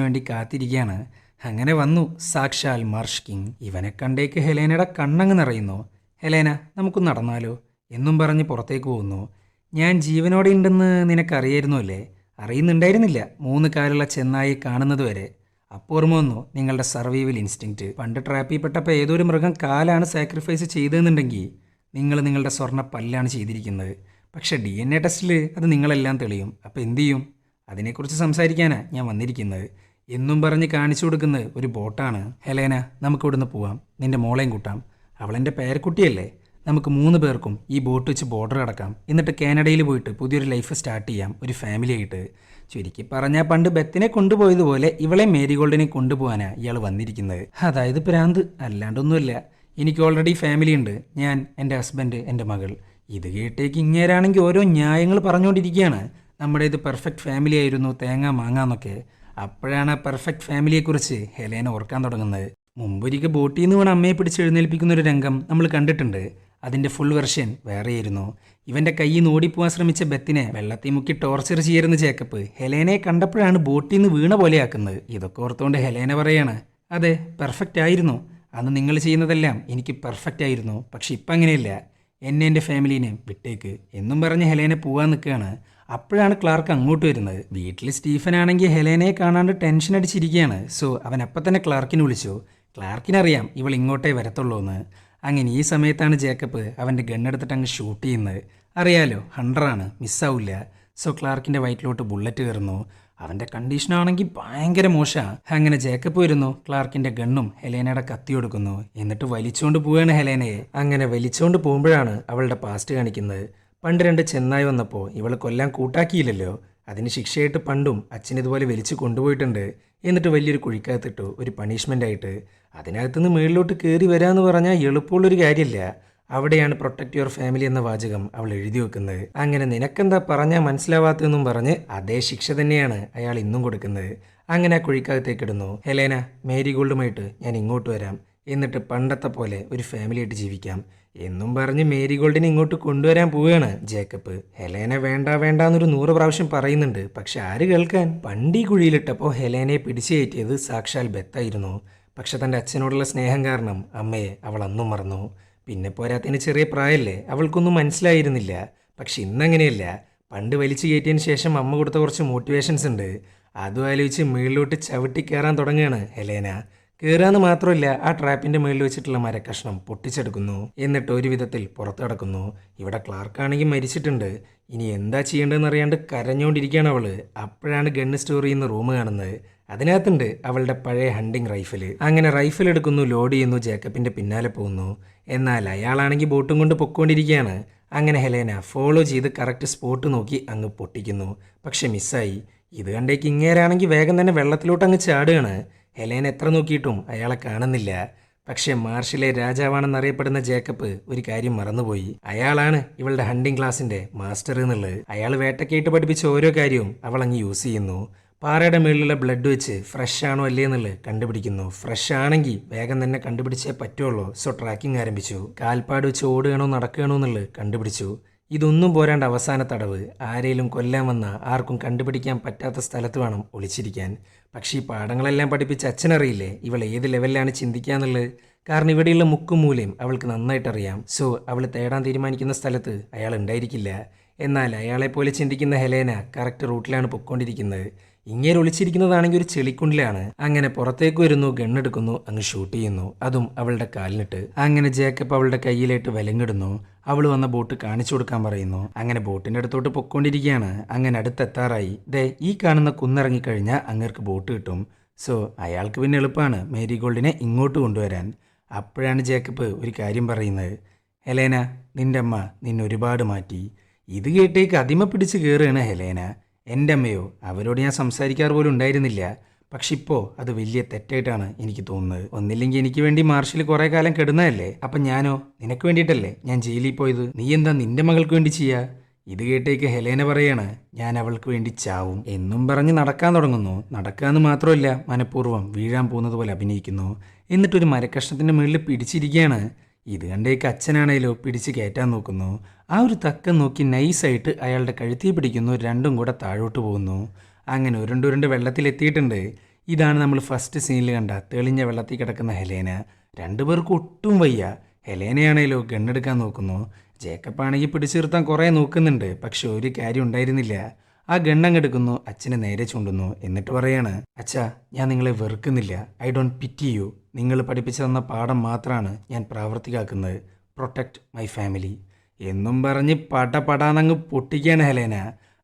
വേണ്ടി കാത്തിരിക്കുകയാണ്. അങ്ങനെ വന്നു. സാക്ഷാൽ മാർഷ് കിങ് ഇവനെ കണ്ടേക്ക് ഹെലേനയുടെ കണ്ണങ്ങ് നിറയുന്നു. ഹെലേന നമുക്ക് നടന്നാലോ? എന്നും പറഞ്ഞ് പുറത്തേക്ക് പോകുന്നു. ഞാൻ ജീവനോടെ ഉണ്ടെന്ന് നിനക്കറിയായിരുന്നു അല്ലേ? അറിയുന്നുണ്ടായിരുന്നില്ല. മൂന്ന് കാലുള്ള ചെന്നായി കാണുന്നത് വരെ. അപ്പോൾ വന്നു. നിങ്ങളുടെ സർവൈവൽ ഇൻസ്റ്റിങ്ക്റ്റ് പണ്ട് ട്രാപ്പിൽ പെട്ടപ്പോൾ ഏതൊരു മൃഗം കാലാണ് സാക്രിഫൈസ് ചെയ്തതെന്നുണ്ടെങ്കിൽ നിങ്ങൾ നിങ്ങളുടെ സ്വർണ പല്ലാണ് ചെയ്തിരിക്കുന്നത്. പക്ഷേ ഡി എൻ എ ടെസ്റ്റിൽ അത് നിങ്ങളെല്ലാം തെളിയും. അപ്പോൾ എന്തു ചെയ്യും? അതിനെക്കുറിച്ച് സംസാരിക്കാനാണ് ഞാൻ വന്നിരിക്കുന്നത്. എന്നും പറഞ്ഞ് കാണിച്ചു കൊടുക്കുന്നത് ഒരു ബോട്ടാണ്. ഹെലേന നമുക്ക് ഇവിടുന്ന് പോവാം. നിന്റെ മോളെയും കൂട്ടാം. അവളെന്റെ പേരക്കുട്ടിയല്ലേ. നമുക്ക് മൂന്ന് പേർക്കും ഈ ബോട്ട് വെച്ച് ബോർഡർ കടക്കാം എന്നിട്ട് കാനഡയിൽ പോയിട്ട് പുതിയൊരു ലൈഫ് സ്റ്റാർട്ട് ചെയ്യാം. ഒരു ഫാമിലി ആയിട്ട്. ചുരുക്കി പറഞ്ഞാൽ പണ്ട് ബെത്തിനെ കൊണ്ടുപോയതുപോലെ ഇവളെ മേരിഗോൾഡിനെ കൊണ്ടുപോകാനാണ് ഇയാൾ വന്നിരിക്കുന്നത്. അതായത് പ്രാന്ത് അല്ലാണ്ടൊന്നുമില്ല. എനിക്ക് ഓൾറെഡി ഫാമിലി ഉണ്ട്. ഞാൻ എന്റെ ഹസ്ബൻഡ് എന്റെ മകൾ. ഇത് കേട്ടേക്ക് ഇങ്ങേരാണെങ്കിൽ ഓരോ ന്യായങ്ങൾ പറഞ്ഞുകൊണ്ടിരിക്കുകയാണ്. നമ്മുടെ ഇത് പെർഫെക്റ്റ് ഫാമിലി ആയിരുന്നു. തേങ്ങ മാങ്ങാന്നൊക്കെ അപ്പോഴാണ് പെർഫെക്റ്റ് ഫാമിലിയെക്കുറിച്ച് ഹെലേന ഓർക്കാൻ തുടങ്ങുന്നത്. മുമ്പൊരിക്കൽ ബോട്ടിൽ നിന്ന് വേണം അമ്മയെ പിടിച്ച് എഴുന്നേൽപ്പിക്കുന്ന ഒരു രംഗം നമ്മൾ കണ്ടിട്ടുണ്ട്. അതിന്റെ ഫുൾ വെർഷൻ വേറെയായിരുന്നു. ഇവന്റെ കൈ നിന്ന് ഓടിപ്പോവാൻ ശ്രമിച്ച ബത്തിനെ വെള്ളത്തിൽ മുക്കി ടോർച്ചർ ചെയ്യുന്ന ജേക്കപ്പ് ഹെലേനയെ കണ്ടപ്പോഴാണ് ബോട്ടിൽ നിന്ന് വീണ പോലെയാക്കുന്നത്. ഇതൊക്കെ ഓർത്തുകൊണ്ട് ഹെലേന പറയാണ് അതെ പെർഫെക്റ്റ് ആയിരുന്നു. അന്ന് നിങ്ങൾ ചെയ്യുന്നതെല്ലാം എനിക്ക് പെർഫെക്റ്റ് ആയിരുന്നു. പക്ഷെ ഇപ്പം അങ്ങനെയല്ല എന്നെ എന്റെ ഫാമിലീനെ വിട്ടേക്ക്. എന്നും പറഞ്ഞ് ഹെലേനെ പോവാൻ നിൽക്കുകയാണ്. അപ്പോഴാണ് ക്ലാർക്ക് അങ്ങോട്ട് വരുന്നത്. വീട്ടിൽ സ്റ്റീഫൻ ആണെങ്കിൽ ഹെലേനയെ കാണാണ്ട് ടെൻഷൻ അടിച്ചിരിക്കുകയാണ്. സോ അവൻ അപ്പം തന്നെ ക്ലാർക്കിനെ വിളിച്ചു. ക്ലാർക്കിനറിയാം ഇവൾ ഇങ്ങോട്ടേ വരത്തുള്ളൂ എന്ന്. അങ്ങനെ ഈ സമയത്താണ് ജേക്കബ് അവന്റെ ഗണ്ണെടുത്തിട്ട് അങ്ങ് ഷൂട്ട് ചെയ്യുന്നത്. അറിയാലോ ഹൺഡറാണ് മിസ്സാവില്ല സോ ക്ലാർക്കിന്റെ വയറ്റിലോട്ട് ബുള്ളറ്റ് കയറുന്നു. അവന്റെ കണ്ടീഷനാണെങ്കിൽ ഭയങ്കര മോശമാണ് അങ്ങനെ ജേക്കബ് വരുന്നു ക്ലാർക്കിന്റെ ഗണ്ണും ഹെലേനയുടെ കത്തി കൊടുക്കുന്നു. എന്നിട്ട് വലിച്ചുകൊണ്ട് പോവുകയാണ് ഹെലേനയെ. അങ്ങനെ വലിച്ചുകൊണ്ട് പോകുമ്പോഴാണ് അവളുടെ പാസ്റ്റ് കാണിക്കുന്നത്. പണ്ട് രണ്ട് ചെന്നായി വന്നപ്പോൾ ഇവളെ കൊല്ലാൻ കൂട്ടാക്കിയില്ലല്ലോ. അതിന് ശിക്ഷയായിട്ട് പണ്ടും അച്ഛൻ ഇതുപോലെ വലിച്ചു കൊണ്ടുപോയിട്ടുണ്ട്. എന്നിട്ട് വലിയൊരു കുഴിക്കകത്തിട്ടു ഒരു പണിഷ്മെന്റ് ആയിട്ട്. അതിനകത്തുനിന്ന് മുകളിലോട്ട് കയറി വരാമെന്ന് പറഞ്ഞാൽ എളുപ്പമുള്ളൊരു കാര്യമല്ല അവിടെയാണ് പ്രൊട്ടക്ട് യുവർ ഫാമിലി എന്ന വാചകം അവൾ എഴുതി വെക്കുന്നത്. അങ്ങനെ നിനക്കെന്താ പറഞ്ഞാൽ മനസ്സിലാവാത്തതെന്നും പറഞ്ഞ് അതേ ശിക്ഷ തന്നെയാണ് അയാൾ ഇന്നും കൊടുക്കുന്നത്. അങ്ങനെ ആ കുഴിക്കകത്തേക്ക് ഇടുന്നു. ഹെലേന മേരി ഗോൾഡുമായിട്ട് ഞാൻ ഇങ്ങോട്ട് വരാം. എന്നിട്ട് പണ്ടത്തെ പോലെ ഒരു ഫാമിലിയായിട്ട് ജീവിക്കാം. എന്നും പറഞ്ഞ് മേരി ഗോൾഡിനെ ഇങ്ങോട്ട് കൊണ്ടുവരാൻ പോവുകയാണ്. ജേക്കബ് ഹെലേന വേണ്ട വേണ്ട എന്നൊരു നൂറ് പ്രാവശ്യം പറയുന്നുണ്ട്. പക്ഷെ ആര് കേൾക്കാൻ? വണ്ടി കുഴിയിലിട്ടപ്പോൾ ഹെലേനയെ പിടിച്ചു കയറ്റിയത് സാക്ഷാൽ ബെത്തായിരുന്നു. പക്ഷെ തന്റെ അച്ഛനോടുള്ള സ്നേഹം കാരണം അമ്മയെ അവൾ അന്നും മറന്നു. പിന്നെ പോരാത്തതിന് ചെറിയ പ്രായമല്ലേ? അവൾക്കൊന്നും മനസ്സിലായിരുന്നില്ല. പക്ഷെ ഇന്നങ്ങനെയല്ല. പണ്ട് വലിച്ചു കയറ്റിയതിന് ശേഷം അമ്മ കൊടുത്ത കുറച്ച് മോട്ടിവേഷൻസ് ഉണ്ട്. അതും ആലോചിച്ച് മുകളിലോട്ട് ചവിട്ടി കയറാൻ തുടങ്ങുകയാണ് ഹെലേന. കയറാന്ന് മാത്രമല്ല ആ ട്രാപ്പിന്റെ മുകളിൽ വെച്ചിട്ടുള്ള മരക്കഷ്ണം പൊട്ടിച്ചെടുക്കുന്നു. എന്നിട്ട് ഒരു വിധത്തിൽ പുറത്തു കിടക്കുന്നു. ഇവിടെ ക്ലാർക്കാണെങ്കിൽ മരിച്ചിട്ടുണ്ട്. ഇനി എന്താ ചെയ്യേണ്ടതെന്ന് അറിയാണ്ട് കരഞ്ഞുകൊണ്ടിരിക്കുകയാണ് അവൾ. അപ്പോഴാണ് ഗണ്ണ് സ്റ്റോർ ചെയ്യുന്ന റൂം കാണുന്നത്. അതിനകത്തുണ്ട് അവളുടെ പഴയ ഹണ്ടിങ് റൈഫിൽ അങ്ങനെ റൈഫിൽ എടുക്കുന്നു ലോഡ് ചെയ്യുന്നു ജേക്കബിന്റെ പിന്നാലെ പോകുന്നു. എന്നാൽ അയാളാണെങ്കിൽ ബോട്ടും കൊണ്ട് പൊക്കോണ്ടിരിക്കുകയാണ്. അങ്ങനെ ഹെലേന ഫോളോ ചെയ്ത് കറക്റ്റ് സ്പോട്ട് നോക്കി അങ്ങ് പൊട്ടിക്കുന്നു. പക്ഷെ മിസ്സായി. ഇത് കണ്ടേക്ക് ഇങ്ങേരാണെങ്കിൽ വേഗം തന്നെ വെള്ളത്തിലോട്ട് അങ്ങ് ചാടുകയാണ്. ഹെലേന എത്ര നോക്കിയിട്ടും അയാളെ കാണുന്നില്ല. പക്ഷേ മാർഷിലെ രാജാവാണെന്നറിയപ്പെടുന്ന ജേക്കബ് ഒരു കാര്യം മറന്നുപോയി. അയാളാണ് ഇവളുടെ ഹണ്ടിങ് ക്ലാസിന്റെ മാസ്റ്റർ എന്നുള്ളത്. അയാൾ വേട്ടക്കേട്ട് പഠിപ്പിച്ച ഓരോ കാര്യവും അവൾ അങ്ങ് യൂസ് ചെയ്യുന്നു. പാറയുടെ മുകളിലുള്ള ബ്ലഡ് വെച്ച് ഫ്രഷ് ആണോ അല്ലേ എന്നുള്ളത് കണ്ടുപിടിക്കുന്നു. ഫ്രഷ് ആണെങ്കിൽ വേഗം തന്നെ കണ്ടുപിടിച്ചേ പറ്റുള്ളൂ. സോ ട്രാക്കിംഗ് ആരംഭിച്ചു. കാൽപ്പാട് വെച്ച് ഓടുകയാണോ നടക്കുകയാണോ എന്നുള്ളത് കണ്ടുപിടിച്ചു. ഇതൊന്നും പോരാണ്ട് അവസാന തടവ്. ആരെയും കൊല്ലാൻ വന്ന ആർക്കും കണ്ടുപിടിക്കാൻ പറ്റാത്ത സ്ഥലത്ത് വേണം ഒളിച്ചിരിക്കാൻ. പക്ഷേ ഈ പാഠങ്ങളെല്ലാം പഠിപ്പിച്ച അച്ഛനറിയില്ലേ? ഇവൾ ഏത് ലെവലിലാണ് ചിന്തിക്കാന്നുള്ളത്? കാരണം ഇവിടെയുള്ള മുക്കും മൂലയും അവൾക്ക് നന്നായിട്ടറിയാം. സോ അവൾ തേടാൻ തീരുമാനിക്കുന്ന സ്ഥലത്ത് അയാൾ ഉണ്ടായിരിക്കില്ല. എന്നാൽ അയാളെപ്പോലെ ചിന്തിക്കുന്ന ഹെലേന കറക്റ്റ് റൂട്ടിലാണ് പൊയ്ക്കൊണ്ടിരിക്കുന്നത്. ഇങ്ങനെ ഒളിച്ചിരിക്കുന്നതാണെങ്കിൽ ഒരു ചെളിക്കുണ്ടിലാണ്. അങ്ങനെ പുറത്തേക്ക് വരുന്നു ഗണ്ണെടുക്കുന്നു അങ്ങ് ഷൂട്ട് ചെയ്യുന്നു. അതും അവളുടെ കാലിനിട്ട്. അങ്ങനെ ജേക്കബ് അവളുടെ കയ്യിലേട്ട് വിലങ്ങിടുന്നു. അവൾ വന്ന ബോട്ട് കാണിച്ചു കൊടുക്കാൻ പറയുന്നു. അങ്ങനെ ബോട്ടിന്റെ അടുത്തോട്ട് പൊക്കോണ്ടിരിക്കുകയാണ് അങ്ങനെ അടുത്തെത്താറായി. ദേ ഈ കാണുന്ന കുന്നിറങ്ങിക്കഴിഞ്ഞാൽ അങ്ങേർക്ക് ബോട്ട് കിട്ടും. സോ അയാൾക്ക് പിന്നെ എളുപ്പമാണ് മേരി ഗോൾഡിനെ ഇങ്ങോട്ട് കൊണ്ടുവരാൻ. അപ്പോഴാണ് ജേക്കബ് ഒരു കാര്യം പറയുന്നത്. ഹെലേന നിന്റെ അമ്മ നിന്നെ ഒരുപാട് മാറ്റി. ഇത് കേട്ടേക്ക് അതിമ പിടിച്ച് കയറുകയാണ് ഹെലേന. എന്റെ അമ്മയോ അവരോട് ഞാൻ സംസാരിക്കാറ് പോലും ഉണ്ടായിരുന്നില്ല. പക്ഷെ ഇപ്പോൾ അത് വലിയ തെറ്റായിട്ടാണ് എനിക്ക് തോന്നുന്നത്. ഒന്നില്ലെങ്കിൽ എനിക്ക് വേണ്ടി മാർഷിൽ കുറേ കാലം കെടുന്നതല്ലേ? അപ്പം ഞാനോ? നിനക്ക് വേണ്ടിയിട്ടല്ലേ ഞാൻ ജയിലിൽ പോയത്? നീ എന്താ നിന്റെ മകൾക്ക് വേണ്ടി ചെയ്യുക ഇത് കേട്ടേക്ക് ഹെലേന പറയാണ് ഞാൻ അവൾക്ക് വേണ്ടി ചാവും. എന്നും പറഞ്ഞ് നടക്കാൻ തുടങ്ങുന്നു. നടക്കാന്ന് മാത്രമല്ല മനഃപൂർവം വീഴാൻ പോകുന്നത് പോലെ അഭിനയിക്കുന്നു. എന്നിട്ടൊരു മരക്കഷ്ണത്തിന്റെ മുകളിൽ പിടിച്ചിരിക്കുകയാണ്. ഇത് കണ്ടേക്ക് അച്ഛനാണേലോ പിടിച്ച് കയറ്റാൻ നോക്കുന്നു. ആ ഒരു തക്കം നോക്കി നൈസായിട്ട് അയാളുടെ കഴുത്തി പിടിക്കുന്നു രണ്ടും കൂടെ താഴോട്ട് പോകുന്നു. അങ്ങനെ ഉരുണ്ടുരുണ്ട് വെള്ളത്തിലെത്തിയിട്ടുണ്ട്. ഇതാണ് നമ്മൾ ഫസ്റ്റ് സീനിൽ കണ്ട തെളിഞ്ഞ വെള്ളത്തിൽ കിടക്കുന്ന ഹെലേന. രണ്ടുപേർക്കും ഒട്ടും വയ്യ. ഹെലേനയാണേലോ ഗണ്ണെടുക്കാൻ നോക്കുന്നു. ജേക്കബ് ആണെങ്കിൽ പിടിച്ചു നിർത്താൻ കുറേ നോക്കുന്നുണ്ട്. പക്ഷെ ഒരു കാര്യം ഉണ്ടായിരുന്നില്ല. ആ ഗണ്ണങ്ങെടുക്കുന്നു അച്ഛനെ നേരെ ചൂണ്ടുന്നു. എന്നിട്ട് പറയാണ് അച്ഛാ ഞാൻ നിങ്ങളെ വെറുക്കുന്നില്ല. I don't pity you. നിങ്ങൾ പഠിപ്പിച്ചു തന്ന പാഠം മാത്രമാണ് ഞാൻ പ്രാവർത്തികാക്കുന്നത്. Protect my family. എന്നും പറഞ്ഞ് പട പടാന്നങ്ങ് പൊട്ടിക്കാണ് ഹെലേന.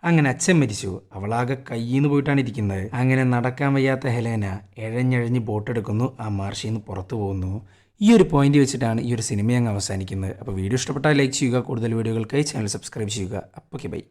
അങ്ങനെ അച്ഛൻ മരിച്ചു. അവളാകെ കയ്യിന്ന് പോയിട്ടാണ് ഇരിക്കുന്നത്. അങ്ങനെ നടക്കാൻ വയ്യാത്ത ഹെലേന ബോട്ട് ബോട്ടെടുക്കുന്നു. ആ മാർഷിൽ നിന്ന് പുറത്തു പോകുന്നു. ഈ ഒരു പോയിന്റ് വെച്ചിട്ടാണ് ഈ ഒരു സിനിമ അങ്ങ് അവസാനിക്കുന്നത്. അപ്പോൾ വീഡിയോ ഇഷ്ടപ്പെട്ടാൽ ലൈക്ക് ചെയ്യുക. കൂടുതൽ വീഡിയോകൾക്കായി ചാനൽ സബ്സ്ക്രൈബ് ചെയ്യുക. അപ്പോൾ ബൈ.